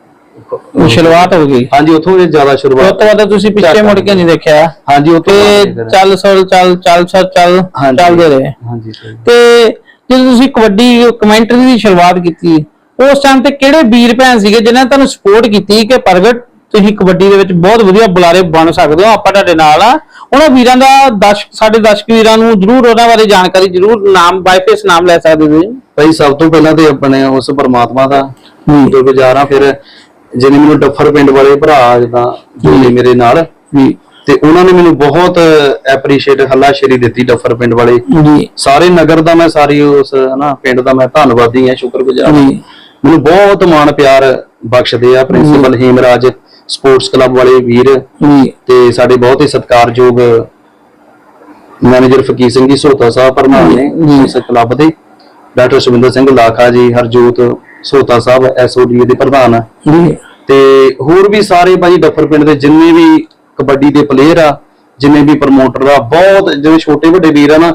ਸ਼ੁਰੂਆਤ ਹੋ ਗਈ। ਹਾਂਜੀ ਉੱਥੋਂ ਇਹ ਜ਼ਿਆਦਾ ਉਸ ਸ਼ੁਰੂਆਤ। ਤੋਂ ਬਾਅਦ ਤੁਸੀਂ ਪਿੱਛੇ ਮੁੜ ਕੇ ਨਹੀਂ ਦੇਖਿਆ। ਹਾਂਜੀ ਉੱਥੋਂ ਤੇ ਚੱਲ ਸਰ ਚੱਲ ਚੱਲ ਸਰ ਚੱਲ ਹਾਂਜੀ। ਚੱਲਦੇ ਰਹੇ। ਹਾਂਜੀ ਸਹੀ। ਤੇ ਜਦੋਂ ਤੁਸੀਂ ਕਬੱਡੀ ਕਮੈਂਟਰੀ ਦੀ ਸ਼ੁਰੂਆਤ ਕੀਤੀ ਉਸ ਟਾਈਮ ਤੇ ਕਿਹੜੇ ਵੀਰ ਭੈਣ ਸੀਗੇ ਜਿਨ੍ਹਾਂ ਨੇ ਤੁਹਾਨੂੰ ਸਪੋਰਟ ਕੀਤੀ ਕਿ ਪ੍ਰਗਟ ਤੁਸੀਂ ਕਬੱਡੀ ਦੇ ਵਿੱਚ ਬਹੁਤ ਵਧੀਆ ਬੁਲਾਰੇ ਬਣ ਸਕਦੇ ਹੋ ਆਪਾਂ ਤੁਹਾਡੇ ਨਾਲ ਆ। ਉਹਨਾਂ ਵੀਰਾਂ ਦਾ ਦਰਸ਼ਕ ਸਾਡੇ ਦਰਸ਼ਕ ਵੀਰਾਂ ਨੂੰ ਜਰੂਰ ਉਹਨਾਂ ਬਾਰੇ ਜਾਣਕਾਰੀ ਜਰੂਰ ਨਾਮ ਬਾਈਫੇਸ ਨਾਮ ਲੈ ਸਕਦੇ ਹੋ ਭਾਈ ਸਭ ਤੋਂ ਪਹਿਲਾਂ ਤੇ ਆਪਣੇ ਉਸ ਪਰਮਾਤਮਾ ਦਾ ਜੋ ਗੁਜ਼ਾਰਾਂ ਫਿਰ ਜਿਹਨੇ ਮੈਨੂੰ ਡੱਫਰ ਪਿੰਡ ਵਾਲੇ ਭਰਾ ਜਿੱਦਾਂ ਜੁੜੇ ਮੇਰੇ ਨਾਲ ਜੀ ਤੇ ਉਹਨਾਂ ਨੇ ਮੈਨੂੰ ਬਹੁਤ ਐਪਰੀਸ਼ੀਏਟ ਹੱਲਾਸ਼ੇਰੀ ਦਿੱਤੀ ਡੱਫਰ ਪਿੰਡ ਵਾਲੇ। ਜੀ। ਸਾਰੇ ਨਗਰ ਦਾ ਮੈਂ ਸਾਰੀ ਉਸ ਹਨਾ ਪਿੰਡ ਦਾ ਮੈਂ ਧੰਨਵਾਦੀ ਹਾਂ ਸ਼ੁਕਰਗੁਜ਼ਾਰ ਹਾਂ। ਜੀ। ਮੈਨੂੰ ਬਹੁਤ ਮਾਣ ਪਿਆਰ ਬਖਸ਼ਦੇ ਆ ਪ੍ਰਿੰਸੀਪਲ ਹੀਮਰਾਜ ਸਪੋਰਟਸ ਕਲੱਬ ਵਾਲੇ ਵੀਰ ਜੀ। ਤੇ ਸਾਡੇ ਬਹੁਤ ਹੀ ਸਤਿਕਾਰਯੋਗ ਮੈਨੇਜਰ ਫਕੀਰ ਸਿੰਘ ਜੀ ਸੋਤਾ ਸਾਹਿਬ ਪ੍ਰਧਾਨ ਨੇ ਜੀ। ਇਸ ਕਲੱਬ ਦੇ। ਡਾਕਟਰ ਸੁਵਿੰਦਰ ਸਿੰਘ ਲਾਖਾ ਜੀ ਹਰਜੋਤ ਸੋਤਾ ਸਾਹਿਬ ਐਸਓਡੀ ਦੇ ਪ੍ਰਧਾਨ ਆ। ਜੀ। ਤੇ ਹੋਰ ਵੀ ਸਾਰੇ ਭਾਜੀ ਡੱਫਰ ਪਿੰਡ ਦੇ ਜਿੰਨੇ ਵੀ ਕਬੱਡੀ ਦੇ ਪਲੇਅਰ ਆ ਜਿੰਨੇ ਵੀ ਪ੍ਰਮੋਟਰ ਆ ਬਹੁਤ ਜਿਵੇਂ ਛੋਟੇ ਵੱਡੇ ਵੀਰ ਆ ਨਾ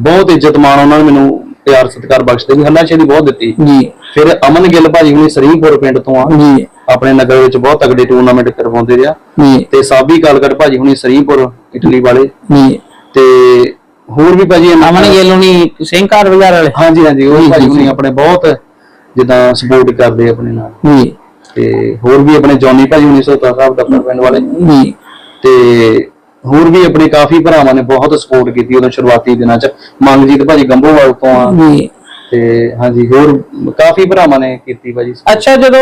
ਬਹੁਤ ਇੱਜ਼ਤ ਮਾਣ ਉਹਨਾਂ ਨੇ ਮੈਨੂੰ ਪਿਆਰ ਸਤਿਕਾਰ ਬਖਸ਼ਦੇ ਵੀ ਹੱਲਾਸ਼ੇਰੀ ਬਹੁਤ ਦਿੱਤੀ। ਜੀ। ਫਿਰ ਅਮਨ ਗਿੱਲ ਭਾਜੀ ਹੁਣੀ ਸਰੀਂਪੁਰ ਪਿੰਡ ਤੋਂ ਆ। ਜੀ। ਆਪਣੇ ਨਗਰ ਵਿੱਚ ਬਹੁਤ ਤਗੜੇ ਟੂਰਨਾਮੈਂਟ ਕਰਵਾਉਂਦੇ ਰਿਹਾ। ਜੀ। ਤੇ ਸਾਬੀ ਕਾਲਗੜ ਭਾਜੀ ਹੁਣੀ ਸਰੀਂਪੁਰ ਇਟਲੀ ਵਾਲੇ। ਜੀ। ਤੇ ਹੋਰ ਵੀ ਭਾਜੀ ਅਮਨ ਗਿੱਲ ਹੁਣੀ ਸਿੰਘ ਘਰ ਵਗੈਰਾ ਵਾਲੇ। ਹਾਂਜੀ ਹਾਂਜੀ ਉਹ ਭਾਜੀ ਹੁਣੀ। ਆਪਣੇ ਬਹੁਤ ਜਿੱਦਾਂ ਸਪੋਰਟ ਕਰਦੇ ਆਪਣੇ ਨਾਲ। ਜੀ। ਤੇ ਹੋਰ ਵੀ ਆਪਣੇ ਜੌਨੀ ਹੁਣੀ ਸੋਤਾ ਸਾਹਿਬ ਦਾ ਪਿੰਡ ਵਾਲੇ। ਜੀ। ਤੇ ਹੋਰ ਵੀ ਆਪਣੇ ਕਾਫੀ ਭਰਾਵਾਂ ਨੇ ਬਹੁਤ ਸਪੋਰਟ ਕੀਤੀ ਉਦੋਂ ਸ਼ੁਰੂਆਤੀ ਦਿਨਾਂ 'ਚ। ਮੰਗਜੀਤ ਭਾਜੀ ਗੰਭੋਵਾਲ ਤੋਂ ਆ। ਜੀ। ਤੇ ਹਾਂਜੀ ਹੋਰ ਕਾਫੀ ਭਰਾਵਾਂ ਨੇ ਕੀਤੀ ਭਾਜੀ। ਅੱਛਾ ਜਦੋਂ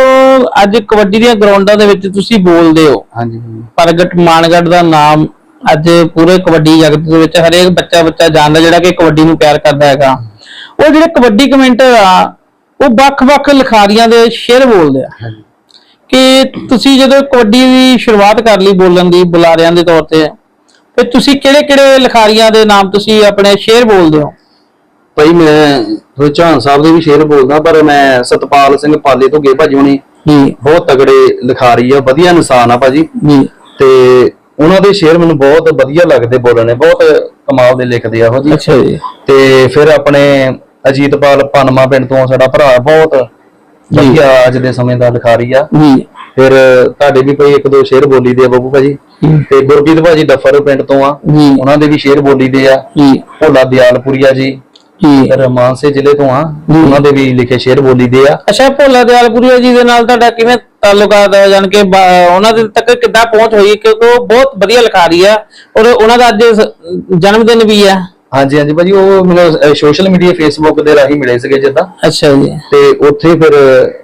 ਅੱਜ ਕਬੱਡੀ ਦੀਆਂ ਗਰਾਊਂਡਾਂ ਦੇ ਵਿੱਚ ਤੁਸੀਂ ਬੋਲਦੇ ਹੋ ਹਾਂਜੀ। ਪ੍ਰਗਟ ਮਾਨਗੜ ਦਾ ਨਾਮ ਅੱਜ ਪੂਰੇ ਕਬੱਡੀ ਜਗਤ ਦੇ ਵਿੱਚ ਹਰੇਕ ਬੱਚਾ ਬੱਚਾ ਜਾਣਦਾ ਜਿਹੜਾ ਕਿ ਕਬੱਡੀ ਨੂੰ ਪਿਆਰ ਕਰਦਾ ਹੈਗਾ। ਉਹ ਜਿਹੜੇ ਕਬੱਡੀ ਕਮੈਂਟਰ ਆ ਉਹ ਵੱਖ-ਵੱਖ ਲਿਖਾਰੀਆਂ ਦੇ ਸ਼ੇਰ ਬੋਲਦੇ ਆ। ਕਿ ਤੁਸੀਂ ਜਦੋਂ ਕਬੱਡੀ ਦੀ ਸ਼ੁਰੂਆਤ ਕਰ ਲਈ ਬੋਲਣ ਦੀ ਬੁਲਾਰਿਆਂ ਦੇ ਤੌਰ ਤੇ ਫਿਰ ਤੁਸੀਂ ਕਿਹੜੇ-ਕਿਹੜੇ ਲਿਖਾਰੀਆਂ ਦੇ ਨਾਮ ਤੁਸੀਂ ਆਪਣੇ ਸ਼ੇਰ ਬੋਲਦੇ ਹੋ? ਭਾਈ ਮੈਂ ਰੁਝਾਨ ਸਾਹਿਬ ਦੇ ਵੀ ਸ਼ੇਰ ਬੋਲਦਾ ਪਰ ਮੈਂ ਸਤਪਾਲ ਸਿੰਘ ਪਾਲੇ ਤੋਂ ਗੇ ਭਾਜੀ ਹੁਣੀ ਜੀ। ਬਹੁਤ ਤਗੜੇ ਲਿਖਾਰੀ ਆ ਵਧੀਆ ਇਨਸਾਨ ਆ ਭਾਜੀ। ਜੀ। ਤੇ ਉਹਨਾਂ ਦੇ ਸ਼ੇਰ ਮੈਨੂੰ ਬਹੁਤ ਵਧੀਆ ਲੱਗਦੇ ਬੋਲਣੇ ਬਹੁਤ ਕਮਾਲ ਦੇ ਲਿਖਦੇ ਆ ਉਹ ਜੀ। ਅੱਛਾ ਜੀ। ਤੇ ਫਿਰ ਆਪਣੇ ਅਜੀਤਪਾਲ ਪਨਮਾ ਪਿੰਡ ਤੋਂ ਸਾਡਾ ਭਰਾ ਬਹੁਤ ਵਧੀਆ ਅੱਜ ਦੇ ਸਮੇਂ ਦਾ ਲਿਖਾਰੀ ਆ। ਜੀ। ਫਿਰ ਤੁਹਾਡੇ ਵੀ ਕੋਈ ਇੱਕ ਦੋ ਸ਼ੇਰ ਬੋਲੀ ਦੇ ਆ ਬੱਬੂ ਭਾਜੀ। ਤੇ ਗੁਰਜੀਤ ਭਾਜੀ ਡੱਫਰ ਪਿੰਡ ਤੋਂ ਆ। ਉਹਨਾਂ ਦੇ ਵੀ ਸ਼ੇਰ ਬੋਲੀ ਦੇ ਆ। ਜੀ। ਭੋਲਾ ਦਿਆਲਪੁਰੀਆ ਜੀ। ਜੀ। ਫਿਰ ਮਾਨਸੇ ਜ਼ਿਲ੍ਹੇ ਤੋਂ ਆ। ਉਹਨਾਂ ਦੇ ਵੀ ਲਿਖੇ ਸ਼ੇਰ ਬੋਲੀ ਦੇ ਆ। ਅੱਛਾ ਭੋਲਾ ਦਿਆਲਪੁਰੀਆ ਜੀ ਦੇ ਨਾਲ ਤੁਹਾਡਾ ਕਿਵੇਂ ਤਾਲੁਕਾਤ ਹੈ ਜਾਨ ਕਿ ਉਹਨਾਂ ਦੇ ਤੱਕ ਕਿੱਦਾਂ ਪਹੁੰਚ ਹੋਈ? ਕਿਉਂਕਿ ਉਹ ਬਹੁਤ ਵਧੀਆ ਲਿਖਾਰੀ ਆ। ਔਰ ਉਹਨਾਂ ਦਾ ਅੱਜ ਜਨਮ ਦਿਨ ਵੀ ਆ। ਹਾਂਜੀ ਹਾਂਜੀ ਭਾਜੀ ਉਹ ਮੈਨੂੰ ਸੋਸ਼ਲ ਮੀਡੀਆ ਫੇਸਬੁੱਕ ਦੇ ਰਾਹੀਂ ਮਿਲੇ ਸੀਗੇ ਜਿੱਦਾਂ। ਅੱਛਾ ਜੀ। ਤੇ ਉੱਥੇ ਫਿਰ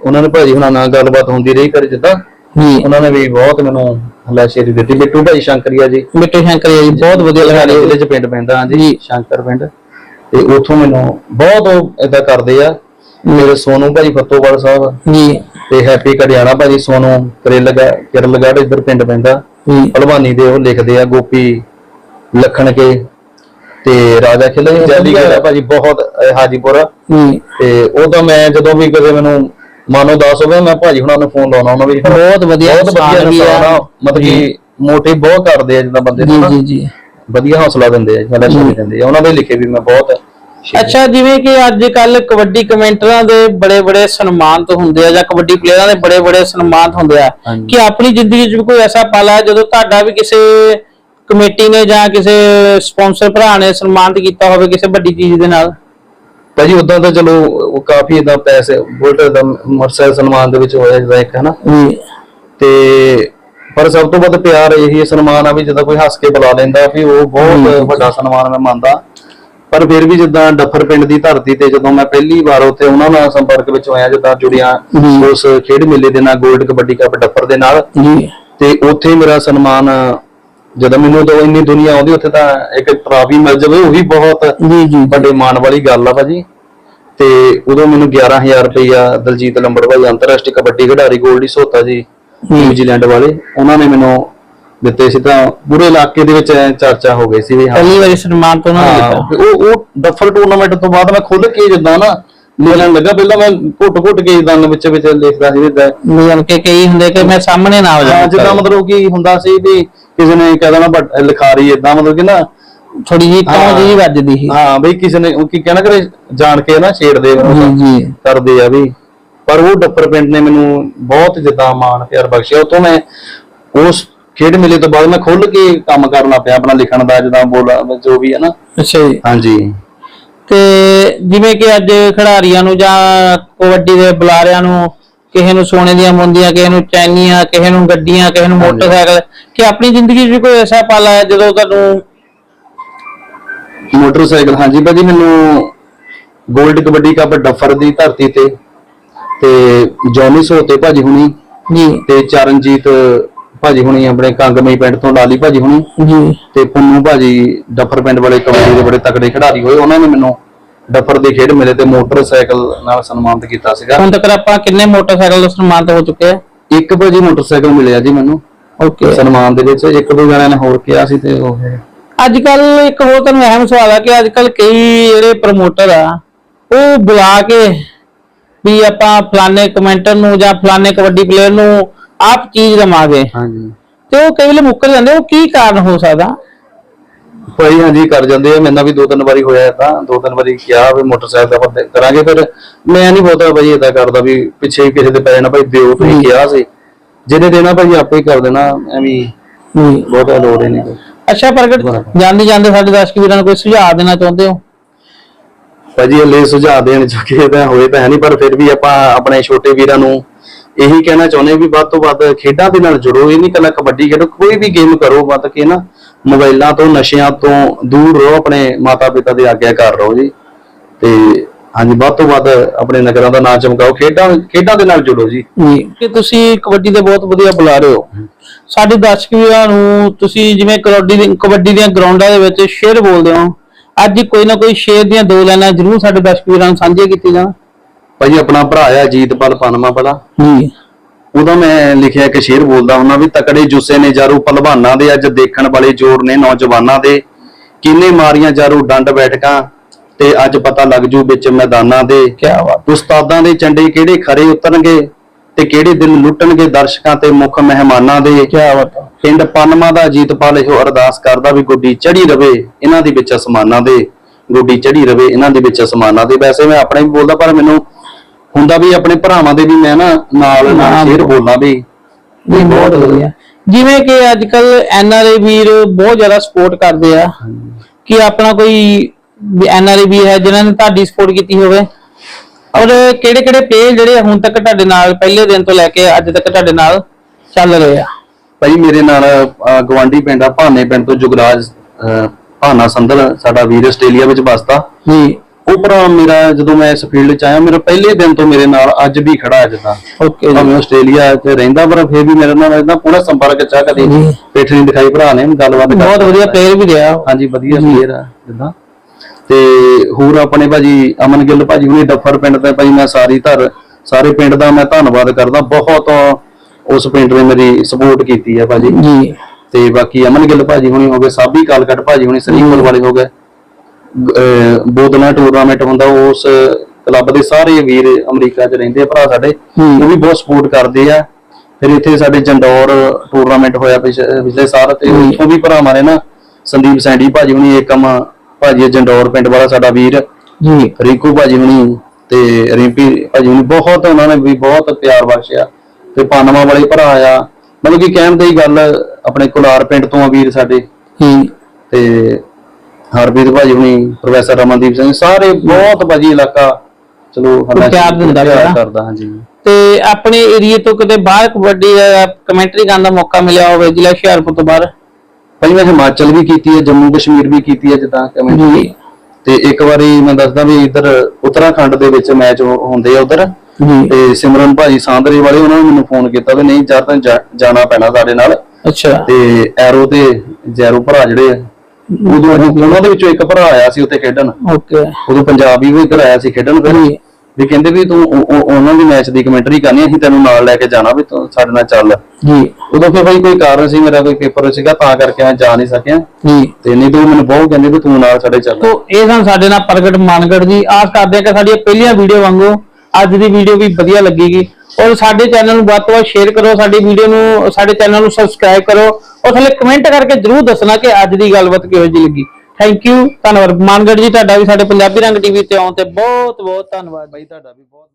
ਉਹਨਾਂ ਨੇ ਭਾਜੀ ਹੁਣਾਂ ਨਾਲ ਗੱਲਬਾਤ ਹੁੰਦੀ ਰਹੀ ਕਰ ਜਿੱਦਾਂ। ਜੀ। ਉਹਨਾਂ ਨੇ ਵੀ ਬਹੁਤ ਮੈਨੂੰ ਹਲਾਸ਼ੇਰੀ ਦਿੱਤੀ ਬਿੱਟੂ ਭਾਈ ਸ਼ੰਕਰੀਆ ਜੀ। ਬਿੱਟੂ ਸ਼ੰਕਰ ਜੀ। ਬਹੁਤ ਵਧੀਆ ਲਿਖਾਰੀ ਜ਼ਿਲ੍ਹੇ ਚ ਪਿੰਡ ਪੈਂਦਾ ਹਾਂਜੀ ਸ਼ੰਕਰ ਪਿੰਡ। ਤੇ ਉੱਥੋਂ ਮੈਨੂੰ ਬਹੁਤ ਉਹ ਏਦਾਂ ਕਰਦੇ ਆ। ਮੇਰੇ ਸੋਨੂ ਭਾਈ ਫੱਤੋਵਾਲ ਸਾਹਿਬ। ਜੀ। ਤੇ ਹੈਪੀ ਕੜਿਆਣਾ ਭਾਜੀ ਸੋਨੂ ਕਰੇਲਗਾ ਕਿਰਲਗੜ ਇੱਧਰ ਪਿੰਡ ਪੈਂਦਾ। ਭਲਵਾਨੀ ਦੇ ਉਹ ਲਿਖਦੇ ਆ ਗੋਪੀ ਲਖਣ ਕੇ ਤੇ ਰਾਜਾ ਖਿਲੇ ਜੈਲੀ ਗਿਆ ਭਾਜੀ ਬਹੁਤ ਹਾਜੀਪੁਰ। ਜੀ ਤੇ ਉਹ ਤਾਂ ਮੈਂ ਜਦੋਂ ਵੀ ਕਦੇ ਮੈਨੂੰ ਮਾਨੋ ਦੱਸ ਹੋਵੇ ਮੈਂ ਭਾਜੀ ਹੁਣਾਂ ਨੂੰ ਫੋਨ ਲਾਉਣਾ ਉਹਨਾਂ ਵੀ ਬਹੁਤ ਵਧੀਆ ਬਹੁਤ ਵਧੀਆ ਇਨਸਾਨ ਆ ਆ। ਮਤਲਬ ਕਿ ਮੋਟਿਵ ਬਹੁਤ ਕਰਦੇ ਆ ਜਿੱਦਾਂ ਬੰਦੇ ਨੂੰ ਜੀ ਜੀ ਜੀ। ਵਧੀਆ ਹੌਸਲਾ ਦਿੰਦੇ ਆ ਜਿਹੜਾ ਸ਼ੇਰ ਦਿੰਦੇ ਆ। ਉਹਨਾਂ ਦੇ ਲਿਖੇ ਵੀ ਮੈਂ ਬਹੁਤ ਅੱਛਾ ਜਿਵੇਂ ਕਿ ਅੱਜ ਕੱਲ ਕਬੱਡੀ ਕਮੈਂਟਰਾਂ ਦੇ ਬੜੇ ਬੜੇ ਸਨਮਾਨਿਤ ਹੁੰਦੇ ਆ ਜਾਂ ਕਬੱਡੀ ਪਲੇਅਰਾਂ ਦੇ ਬੜੇ ਬੜੇ ਸਨਮਾਨਿਤ ਹੁੰਦੇ ਆ। ਕਿ ਆਪਣੀ ਜ਼ਿੰਦਗੀ 'ਚ ਕੋਈ ਐਸਾ ਪਲ ਹੈ ਜਦੋਂ ਤੁਹਾਡਾ ਵੀ ਕਿਸੇ ਕਮੇਟੀ ਨੇ ਜਾਂ ਕਿਸੇ ਸਪਾਂਸਰ ਭਰਾ ਨੇ ਸਨਮਾਨਿਤ ਕੀਤਾ ਹੋਵੇ ਕਿਸੇ ਵੱਡੀ ਚੀਜ਼ ਦੇ ਨਾਲ? ਭਾਜੀ ਉਦਾਂ ਤਾਂ ਚਲੋ ਉਹ ਕਾਫੀ ਇਦਾਂ ਪੈਸੇ ਬੁਲਟ ਦਾ ਮਰਸਲ ਸਨਮਾਨ ਦੇ ਵਿੱਚ ਹੋਇਆ ਜਿਹਦਾ ਇੱਕ ਹੈ ਨਾ ਜੀ। ਤੇ ਪਰ ਸਭ ਤੋਂ ਵੱਧ ਪਿਆਰ ਇਹੀ ਸਨਮਾਨ ਆ ਵੀ ਜਦੋਂ ਕੋਈ ਹੱਸ ਕੇ ਬੁਲਾ ਲੈਂਦਾ ਵੀ ਉਹ ਬਹੁਤ ਵੱਡਾ ਸਨਮਾਨ ਮੈਂ ਮੰਨਦਾ। ਪਰ ਫਿਰ ਵੀ ਜਿੱਦਾਂ ਡੱਫਰ ਪਿੰਡ ਦੀ ਧਰਤੀ ਤੇ ਜਦੋਂ ਮੈਂ ਪਹਿਲੀ ਵਾਰ ਉੱਥੇ ਉਹਨਾਂ ਨਾਲ ਸੰਪਰਕ ਵਿੱਚ ਹੋਇਆ ਜਿੱਦਾਂ ਜੁੜਿਆ। ਉਸ ਖੇਡ ਮੇਲੇ ਦੇ ਨਾਲ 골ਡ ਕਬੱਡੀ ਕੱਪ ਡੱਫਰ ਦੇ ਨਾਲ ਤੇ ਉੱਥੇ ਮੇਰਾ ਸਨਮਾਨ ਜਦੋਂ ਮੈਨੂੰ ਤਾਂ ਇੰਨੀ ਦੁਨੀਆ ਆਉਂਦੀ ਉੱਥੇ ਤਾਂ ਇੱਕ ਟਰਾਫੀ ਮਿਲ ਜਾਵੇ ਉਹ ਵੀ ਬਹੁਤ ਜੀ ਜੀ। ਵੱਡੇ ਮਾਣ ਵਾਲੀ ਗੱਲ ਆ ਭਾਜੀ। ਤੇ ਉਦੋਂ ਮੈਨੂੰ 11000 ਰੁਪਇਆ ਦਲਜੀਤ ਲੰਬੜਵਾਈ ਅੰਤਰਰਾਸ਼ਟਰੀ ਕਬੱਡੀ ਖਿਡਾਰੀ ਗੋਲਡੀ ਸੋਤਾ ਜੀ ਨਿਊਜ਼ੀਲੈਂਡ ਵਾਲੇ ਉਹਨਾਂ ਨੇ ਮੈਨੂੰ ਦਿੱਤੇ ਸੀ ਤਾਂ ਪੂਰੇ ਇਲਾਕੇ ਦੇ ਵਿੱਚ ਚਰਚਾ ਹੋ ਗਈ ਸੀ ਵੀ ਹਾਂ। ਪਹਿਲੀ ਵਾਰੀ ਸਨਮਾਨ ਤੋਂ ਉਹਨਾਂ ਨੇ ਦਿੱਤਾ। ਉਹ ਉਹ ਡਫਰ ਟੂਰਨਾਮੈਂਟ ਤੋਂ ਬਾਅਦ ਮੈਂ ਖੁੱਲ ਕੇ ਜਿੱਦਾਂ ਨਾ ਲਿਖਣ ਲੱਗਾ। ਪਹਿਲਾਂ ਮੈਂ ਘੁੱਟ ਘੁੱਟ ਕੇ ਜਿੱਦਾਂ ਵਿੱਚ ਵਿੱਚ ਲਿਖਦਾ ਸੀ ਜਿੱਦਾਂ ਜਾਨ ਕਿ ਕਈ ਹੁੰਦੇ ਕਿ ਮੈਂ ਸਾਹਮਣੇ ਨਾ ਹੋ ਹਾਂ, ਜਿੱਦਾਂ ਮਤਲਬ ਕੀ ਹੁੰਦਾ ਸੀ ਵੀ ਕਿਸੇ ਨੇ ਕਹਿ ਦੇਣਾ ਬਟ ਲਿਖਾਰੀ ਇਦਾਂ ਮਤਲਬ ਕਿ ਨਾ ਥੋੜੀ ਹਾਂ। ਤੋਂ ਜੀ ਵੱਜਦੀ ਸੀ। ਹਾਂ ਬਈ ਕਿਸੇ ਨੇ ਉਹ ਕੀ ਕਹਿਣਾ ਕਰੇ ਜਾਣ ਕੇ ਨਾ ਛੇੜਦੇ ਆ ਜੀ ਜੀ। ਕਰਦੇ ਆ ਵੀ। ਪਰ ਉਹ ਡੱਪਰ ਪਿੰਡ ਨੇ ਮੈਨੂੰ ਬਹੁਤ ਜਿੱਦਾਂ ਮਾਣ ਪਿਆਰ ਬਖਸ਼ਿਆ। ਉਤੋਂ ਮੈਂ ਉਸ ਖੇਡ ਮੇਲੇ ਤੋਂ ਬਾਅਦ ਮੈਂ ਖੁੱਲ ਕੇ ਕੰਮ ਕਰਨਾ ਪਿਆ ਆਪਣਾ ਲਿਖਣ ਦਾ ਜਿੱਦਾਂ ਬੋਲਾ ਜੋ ਵੀ ਹੈ ਨਾ। ਅੱਛਾ ਜੀ। ਹਾਂਜੀ। ਤੇ ਜਿਵੇਂ ਕਿ ਅੱਜ ਖਿਡਾਰੀਆਂ ਨੂੰ ਜਾਂ ਕਬੱਡੀ ਦੇ ਬੁਲਾਰਿਆਂ ਨੂੰ ਕਿਸੇ ਨੂੰ ਸੋਨੇ ਦੀਆਂ ਮੁੰਦੀਆਂ ਕਿਸੇ ਨੂੰ ਚੈਨੀਆਂ ਕਿਸੇ ਨੂੰ ਗੱਡੀਆਂ ਕਿਸੇ ਨੂੰ ਮੋਟਰਸਾਈਕਲ ਕਿ ਆਪਣੀ ਜ਼ਿੰਦਗੀ 'ਚ ਕੋਈ ਐਸਾ ਪਲ ਆਇਆ ਜਦੋਂ ਤੁਹਾਨੂੰ ਮੋਟਰਸਾਈਕਲ ਹਾਂਜੀ ਭਾਜੀ ਮੈਨੂੰ 골ਡ ਕਬੱਡੀ ਕੱਪ ਡੱਫਰ ਦੀ ਧਰਤੀ ਤੇ ਤੇ ਜੌਨੀ ਸੋਤੇ ਭਾਜੀ ਹੁਣੀ ਜੀ। ਤੇ ਚਰਨਜੀਤ ਭਾਜੀ ਹੁਣੀ ਆਪਣੇ ਕੰਗਮਈ ਪਿੰਡ ਤੋਂ ਲਾਲੀ ਭਾਜੀ ਹੁਣੀ। ਜੀ। ਤੇ ਪੁੰਨੂ ਭਾਜੀ ਡੱਫਰ ਪਿੰਡ ਵਾਲੇ ਕਬੱਡੀ ਦੇ ਬੜੇ ਤਕੜੇ ਖਿਡਾਰੀ ਹੋਏ ਉਹਨਾਂ ਨੇ ਮੈਨੂੰ ਡੱਫਰ ਦੇ ਖੇਡ ਮੇਲੇ ਤੇ ਮੋਟਰਸਾਈਕਲ ਨਾਲ ਸਨਮਾਨਿਤ ਕੀਤਾ ਸੀਗਾ। ਹੁਣ ਤੱਕ ਆਪਾਂ ਕਿੰਨੇ ਮੋਟਰਸਾਈਕਲ ਦਾ ਸਨਮਾਨਿਤ ਹੋ ਚੁੱਕੇ ਆ? ਇੱਕ ਭਾਜੀ ਮੋਟਰਸਾਈਕਲ ਮਿਲਿਆ ਜੀ ਮੈਨੂੰ। ਓਕੇ। ਸਨਮਾਨ ਦੇ ਵਿੱਚ ਇੱਕ ਦੋ ਜਣਿਆਂ ਨੇ ਹੋਰ ਕਿਹਾ ਸੀ ਤੇ ਉਹ ਅੱਜ ਕੱਲ ਇੱਕ ਹੋਰ ਤੁਹਾਨੂੰ ਅਹਿਮ ਸਵਾਲ ਆ ਕਿ ਅੱਜ ਕੱਲ ਕਈ ਜਿਹੜੇ ਪ੍ਰਮੋਟਰ ਆ ਉਹ ਬੁਲਾ ਕੇ ਵੀ ਆਪਾਂ ਫਲਾਣੇ ਕਮੈਂਟਰ ਨੂੰ ਜਾਂ ਫਲਾਣੇ ਕਬੱਡੀ ਪਲੇਅਰ ਨੂੰ ਆਪ ਚੀਜ਼ ਦਵਾਂਗੇ ਹਾਂਜੀ। ਤੇ ਉਹ ਕਈ ਵੇਲੇ ਮੁੱਕਰ ਜਾਂਦੇ ਉਹ ਕੀ ਕਾਰਨ ਹੋ ਸਕਦਾ? ਭਾਈ ਹਾਂਜੀ ਕਰ ਜਾਂਦੇ ਆ। ਮੈਨਾਂ ਵੀ ਦੋ ਤਿੰਨ ਵਾਰੀ ਹੋਇਆ ਤਾਂ ਦੋ ਤਿੰਨ ਵਾਰੀ ਕਿਹਾ ਵੀ ਮੋਟਰਸਾਈਕਲ ਦਾ ਆਪਾਂ ਕਰਾਂਗੇ ਫਿਰ ਮੈਂ ਨਹੀਂ ਬਹੁਤਾ ਭਾਈ ਇਦਾਂ ਕਰਦਾ ਵੀ ਪਿੱਛੇ ਹੀ ਕਿਸੇ ਦੇ ਪੈ ਜਾਣਾ। ਭਾਈ ਦਿਓ ਤੁਸੀਂ ਕਿਹਾ ਸੀ। ਜਿਹਨੇ ਦੇਣਾ ਭਾਈ ਆਪੇ ਹੀ ਕਰ ਦੇਣਾ। ਐਵੇਂ ਬਹੁਤਾ ਲੋੜ ਹੀ ਨਹੀਂ। ਅੱਛਾ ਪ੍ਰਗਟ ਜਾਂਦੇ ਜਾਂਦੇ ਸਾਡੇ ਦਰਸ਼ਕ ਵੀਰਾਂ ਨੂੰ ਕੋਈ ਸੁਝਾਅ ਦੇਣਾ ਚਾਹੁੰਦੇ ਹੋ? ਭਾਜੀ ਹਲੇ ਸੁਝਾਅ ਦੇਣ ਚੁੱਕੇ ਤਾਂ ਹੋਏ ਤਾਂ ਹੈ ਨਹੀਂ ਪਰ ਫਿਰ ਵੀ ਆਪਾਂ ਆਪਣੇ ਛੋਟੇ ਵੀਰਾਂ ਨੂੰ ਇਹੀ ਕਹਿਣਾ ਚਾਹੁੰਦੇ ਵੀ ਵੱਧ ਤੋਂ ਵੱਧ ਖੇਡਾਂ ਦੇ ਨਾਲ ਜੁੜੋ, ਇਹ ਨਹੀਂ ਕੱਲਾ ਕਬੱਡੀ ਖੇਡੋ, ਕੋਈ ਵੀ ਗੇਮ ਕਰੋ, ਵੱਧ ਕੇ ਨਾ ਮੋਬਾਈਲਾਂ ਤੋਂ, ਨਸ਼ਿਆਂ ਤੋਂ ਦੂਰ ਰਹੋ, ਆਪਣੇ ਮਾਤਾ ਪਿਤਾ ਦੀ ਆਗਿਆਕਾਰ ਰਹੋ ਜੀ। ਤੇ ਹਾਂਜੀ, ਵੱਧ ਤੋਂ ਵੱਧ ਆਪਣੇ ਨਗਰਾਂ ਦਾ ਨਾਮ ਚਮਕਾਓ, ਖੇਡਾਂ ਖੇਡਾਂ ਦੇ ਨਾਲ ਜੁੜੋ ਜੀ। ਕਿ ਤੁਸੀਂ ਕਬੱਡੀ ਦੇ ਬਹੁਤ ਵਧੀਆ ਬੁਲਾ ਰਹੇ ਹੋ। ਸਾਡੇ ਦਰਸ਼ਕ ਨੂੰ ਤੁਸੀਂ ਜਿਵੇਂ ਕਬੱਡੀ ਦੀ, ਕਬੱਡੀ ਦੀਆਂ ਗਰਾਊਂਡਾਂ ਦੇ ਵਿੱਚ ਸ਼ੇਰ ਬੋਲਦੇ ਹੋ। ਅੱਜ ਕੋਈ ਨਾ ਕੋਈ ਸ਼ੇਰ ਦੀਆਂ ਦੋ ਲਾਈਨਾਂ ਜ਼ਰੂਰ ਸਾਡੇ ਦਰਸ਼ਕ ਨੂੰ ਸਾਂਝੀਆਂ ਕੀਤੀ ਜਾਣ। ਭਾਜੀ ਆਪਣਾ ਭਰਾ ਆ ਜੀਤਪਾਲ ਪਨਮਾ ਵਾਲਾ। ਜੀ। ਉਹਦਾ ਮੈਂ ਲਿਖਿਆ ਇੱਕ ਸ਼ੇਰ ਬੋਲਦਾ ਹੁੰਦਾ ਵੀ ਤਕੜੇ ਜੁੱਸੇ ਨੇ ਜਾਰੂ ਪਹਿਲਵਾਨਾਂ ਦੇ ਅੱਜ ਦੇਖਣ ਵਾਲੇ ਜੋਰ ਨੇ ਨੌਜਵਾਨਾਂ ਦੇ। ਕਿੰਨੇ ਮਾਰੀਆਂ ਜਾਰੂ ਡੰਡ ਬੈਠਕਾਂ ਤੇ ਅੱਜ ਪਤਾ ਲੱਗ ਜੂ ਵਿੱਚ ਮੈਦਾਨਾਂ ਦੇ। ਕੀ ਬਾਤ। ਉਸਤਾਦਾਂ ਦੇ ਚੰਡੇ ਕਿਹੜੇ ਖਰੇ ਉਤਰਨਗੇ ਤੇ ਕਿਹੜੇ ਦਿਲ ਲੁੱਟਣਗੇ ਦਰਸ਼ਕਾਂ ਤੇ ਮੁੱਖ ਮਹਿਮਾਨਾਂ ਦੇ। ਕੀ ਬਾਤ ਪਿੰਡ ਪਨਮਾ ਦਾ ਜੀਤਪਾਲ ਇਹੋ ਅਰਦਾਸ ਕਰਦਾ ਵੀ ਗੁੱਡੀ ਚੜੀ ਰਵੇ ਇਹਨਾਂ ਦੀ ਵਿੱਚ ਅਸਮਾਨਾਂ ਦੇ। ਗੁੱਡੀ ਚੜੀ ਰਵੇ ਇਹਨਾਂ ਦੀ ਵਿੱਚ ਅਸਮਾਨਾਂ ਦੇ। ਵੈਸੇ ਮੈਂ ਆਪਣੇ ਵੀ ਬੋਲਦਾ ਪਰ ਮੈਨੂੰ ਹੁੰਦਾ ਵੀ ਆਪਣੇ ਭਰਾਵਾਂ ਦੇ ਵੀ ਮੈਂ ਨਾ ਨਾਲ ਸ਼ੇਰ ਬੋਲਦਾ ਵੀ। ਜੀ ਬਹੁਤ ਵਧੀਆ। ਜਿਵੇਂ ਕਿ ਅੱਜ ਕੱਲ ਐਨਆਰਆਈ ਵੀਰ ਬਹੁਤ ਜ਼ਿਆਦਾ ਸਪੋਰਟ ਕਰਦੇ ਆ। ਕਿ ਆਪਣਾ ਕੋਈ ਐਨਆਰਆਈ ਵੀਰ ਹੈ ਜਿਨ੍ਹਾਂ ਨੇ ਤੁਹਾਡੀ ਸਪੋਰਟ ਕੀਤੀ ਹੋਵੇ। ਔਰ ਕਿਹੜੇ ਕਿਹੜੇ ਪਲੇਅਰ ਜਿਹੜੇ ਹੁਣ ਤੱਕ ਤੁਹਾਡੇ ਨਾਲ ਪਹਿਲੇ ਦਿਨ ਤੋਂ ਲੈ ਕੇ ਅੱਜ ਤੱਕ ਤੁਹਾਡੇ ਨਾਲ ਚੱਲ ਰਹੇ ਆ? ਭਾਈ ਮੇਰੇ ਨਾਲ ਗਵਾਂਢੀ ਪਿੰਡ ਆ ਭਾਨੇ ਪਿੰਡ ਤੋਂ ਜੁਗਰਾਜ ਭਾਨਾ ਸੰਧਲ ਸਾਡਾ ਵੀਰ ਆਸਟ੍ਰੇਲੀਆ ਵਿੱਚ ਵਸਦਾ। ਜੀ। ਉਹ ਭਰਾ ਮੇਰਾ ਜਦੋਂ ਮੈਂ ਇਸ ਫੀਲਡ 'ਚ ਆਇਆ ਮੇਰਾ ਪਹਿਲੇ ਦਿਨ ਤੋਂ ਮੇਰੇ ਨਾਲ ਅੱਜ ਵੀ ਖੜਾ ਅੱਜ ਦਾ ਓਕੇ ਭਾਵੇਂ ਆਸਟ੍ਰੇਲੀਆ 'ਚ ਰਹਿੰਦਾ ਪਰ ਫਿਰ ਵੀ ਮੇਰੇ ਨਾਲ ਇਹਦਾ ਪੂਰਾ ਸੰਪਰਕ ਚ ਆ ਕਦੇ। ਪਿੱਠ ਨਹੀਂ ਦਿਖਾਈ ਭਰਾ ਨੇ ਗੱਲਬਾਤ ਬਹੁਤ ਵਧੀਆ ਪਲੇਅਰ ਵੀ ਰਿਹਾ। ਹਾਂਜੀ ਵਧੀਆ ਪਲੇਅਰ ਆ ਜਿੱਦਾਂ। ਤੇ ਹੋਰ ਆਪਣੇ ਭਾਜੀ ਅਮਨ ਗਿੱਲ ਭਾਜੀ ਹੁਣੇ ਡੱਫਰ ਪਿੰਡ ਤੇ ਭਾਜੀ ਮੈਂ ਸਾਰੀ ਧਰ ਸਾਰੇ ਪਿੰਡ ਦਾ ਮੈਂ ਧੰਨਵਾਦ ਕਰਦਾ। ਬਹੁਤ ਉਸ ਪਿੰਡ ਨੇ ਮੇਰੀ ਸਪੋਰਟ ਕੀਤੀ ਹੈ ਭਾਜੀ। ਜੀ। ਤੇ ਬਾਕੀ ਅਮਨ ਗਿੱਲ ਭਾਜੀ ਹੁਣੀ ਹੋ ਗਏ ਸਾਬੀ ਕਾਲਕਟ ਭਾਜੀ ਹੁਣੀ ਸਰੀਫਲ ਵਾਲੇ ਹੋ ਗਏ। ਬੋਦਨਾ ਟੂਰਨਾਮੈਂਟ ਹੁੰਦਾ ਉਸ ਕਲੱਬ ਦੇ ਸਾਰੇ ਵੀਰ ਅਮਰੀਕਾ 'ਚ ਰਹਿੰਦੇ ਆ ਭਰਾ ਸਾਡੇ ਹੂੰ। ਉਹ ਵੀ ਬਹੁਤ ਸਪੋਰਟ ਕਰਦੇ ਆ। ਫਿਰ ਇੱਥੇ ਸਾਡੇ ਜੰਡੌਰ ਟੂਰਨਾਮੈਂਟ ਹੋਇਆ ਪਿਛ- ਪਿਛਲੇ ਸਾਲ ਤੇ ਉੱਥੋਂ ਵੀ ਭਰਾਵਾਂ ਨੇ ਨਾ ਸੰਦੀਪ ਸੈਂਡੀ ਭਾਜੀ ਹੁਣੀ ਏਕਮ ਭਾਜੀ ਜੰਡੌਰ ਪਿੰਡ ਵਾਲਾ ਸਾਡਾ ਵੀਰ ਜੀ। ਰਿੰਕੂ ਭਾਜੀ ਹੁਣੀ ਤੇ ਰਿੰਪੀ ਭਾਜੀ ਹੁਣੀ ਬਹੁਤ ਉਹਨਾਂ ਨੇ ਵੀ ਬਹੁਤ ਪਿਆਰ ਬਖਸ਼ਿਆ। ਤੇ ਪਾਨਵਾ ਵਾਲੇ ਭਰਾ ਆ। ਮਤਲਬ ਕਿ ਕਹਿਣ ਦੀ ਗੱਲ ਆਪਣੇ ਕੁਲਾਰ ਪਿੰਡ ਤੋਂ ਆ ਵੀਰ ਸਾਡੇ। ਜੀ ਤੇ ਹਰਬੀਰ ਭਾਜੀ ਹੁਣੀ ਪ੍ਰੋਫੈਸਰ ਰਮਨਦੀਪ ਸਿੰਘ ਸਾਰੇ ਬਹੁਤ ਭਾਜੀ ਇਲਾਕਾ ਚਲੋ ਸਾਡਾ ਪਿਆਰ ਦਿੰਦਾ ਪਿਆਰ ਪਿਆ। ਕਰਦਾ ਹਾਂਜੀ। ਤੇ ਆਪਣੇ ਏਰੀਏ ਤੋਂ ਕਿਤੇ ਬਾਹਰ ਕਬੱਡੀ ਦਾ ਕਮੈਂਟਰੀ ਕਰਨ ਦਾ ਮੌਕਾ ਮਿਲਿਆ ਹੋਵੇ ਜ਼ਿਲ੍ਹਾ ਹੁਸ਼ਿਆਰਪੁਰ ਤੋਂ ਬਾਹਰ। ਭਾਈ ਮੈਂ ਹਿਮਾਚਲ ਵੀ ਕੀਤੀ ਹੈ ਜੰਮੂ ਕਸ਼ਮੀਰ ਵੀ ਕੀਤੀ ਹੈ ਜਿੱਦਾਂ ਕਮੈਂਟਰੀ। ਤੇ ਇੱਕ ਵਾਰੀ ਮੈਂ ਦੱਸਦਾ ਵੀ ਇੱਧਰ ਉੱਤਰਾਖੰਡ ਦੇ ਵਿੱਚ ਮੈਚ ਹੁੰਦੇ ਆ ਉਧਰ। ਤੇ ਸਿਮਰਨ ਭਾਜੀ ਸਾਂਦਰੇ ਵਾਲੇ ਉਹਨਾਂ ਨੇ ਮੈਨੂੰ ਫੋਨ ਕੀਤਾ ਵੀ ਨਹੀਂ ਤੈਨੂੰ ਜਾ- ਜਾਣਾ ਪੈਣਾ ਸਾਡੇ ਨਾਲ। ਅੱਛਾ। ਤੇ ਐਰੋ ਤੇ ਜੈਰੋ ਭਰਾ ਜਿਹੜੇ ਉਦੋਂ ਉਹਨਾਂ ਦੇ ਵਿੱਚੋਂ ਇੱਕ ਭਰਾ ਆਇਆ ਸੀ ਉੱਥੇ ਖੇਡਣ। ਓਕੇ ਉਦੋਂ ਪੰਜਾਬੀ ਵੀ ਇੱਧਰ ਆਇਆ ਸੀ ਖੇਡਣ ਫਿਰ। ਜੀ। ਵੀ ਕਹਿੰਦੇ ਵੀ ਤੂੰ ਉਹ- ਉਹ- ਉਹਨਾਂ ਦੀ ਮੈਚ ਦੀ ਕਮੈਂਟਰੀ ਕਰਨੀ ਅਸੀਂ ਤੈਨੂੰ ਨਾਲ ਲੈ ਕੇ ਜਾਣਾ ਵੀ ਤੂੰ ਸਾਡੇ ਨਾਲ ਚੱਲ। ਜੀ। ਉਦੋਂ ਫਿਰ ਭਾਈ ਕੋਈ ਕਾਰਨ ਸੀ ਮੇਰਾ ਕੋਈ ਪੇਪਰ ਸੀਗਾ ਤਾਂ ਕਰਕੇ ਮੈਂ ਜਾ ਨਹੀਂ ਸਕਿਆ। ਜੀ। ਤੇ ਨਹੀਂ ਤਾਂ ਉਹ ਮੈਨੂੰ ਬਹੁਤ ਕਹਿੰਦੇ ਵੀ ਤੂੰ ਨਾਲ ਸਾਡੇ ਚੱਲ। ਤੋ ਇਹ ਸਨ ਸਾਡੇ ਨਾਲ ਪ੍ਰਗਟ ਮਾਨਗੜ ਜੀ। ਆਸ ਕਰਦੇ ਹਾਂ ਕਿ ਸਾਡੀਆਂ ਪਹਿਲੀਆਂ ਵੀਡੀਓ ਵਾਂਗੂ ਅੱਜ ਦੀ ਵੀਡੀਓ ਵੀ ਵਧੀਆ ਲੱਗੇਗੀ। ਔਰ ਸਾਡੇ ਚੈਨਲ ਨੂੰ ਵੱਧ ਤੋਂ ਵੱਧ ਸ਼ੇਅਰ ਕਰੋ, ਸਾਡੀ ਵੀਡੀਓ ਨੂੰ, ਸਾਡੇ ਚੈਨਲ ਨੂੰ ਸਬਸਕ੍ਰਾਈਬ ਕਰੋ ਔਰ ਥੱਲੇ ਕਮੈਂਟ ਕਰਕੇ ਜਰੂਰ ਦੱਸਣਾ ਕਿ ਅੱਜ ਦੀ ਗੱਲਬਾਤ ਕਿਹੋ ਜਿਹੀ ਲੱਗੀ। ਥੈਂਕ ਯੂ ਧੰਨਵਾਦ। ਮਾਨਗੜ ਜੀ, ਤੁਹਾਡਾ ਵੀ ਸਾਡੇ ਪੰਜਾਬੀ ਰੰਗ ਟੀਵੀ ਤੇ ਆਉਣ ਤੇ ਬਹੁਤ ਬਹੁਤ ਧੰਨਵਾਦ। ਬਾਈ, ਤੁਹਾਡਾ ਵੀ ਬਹੁਤ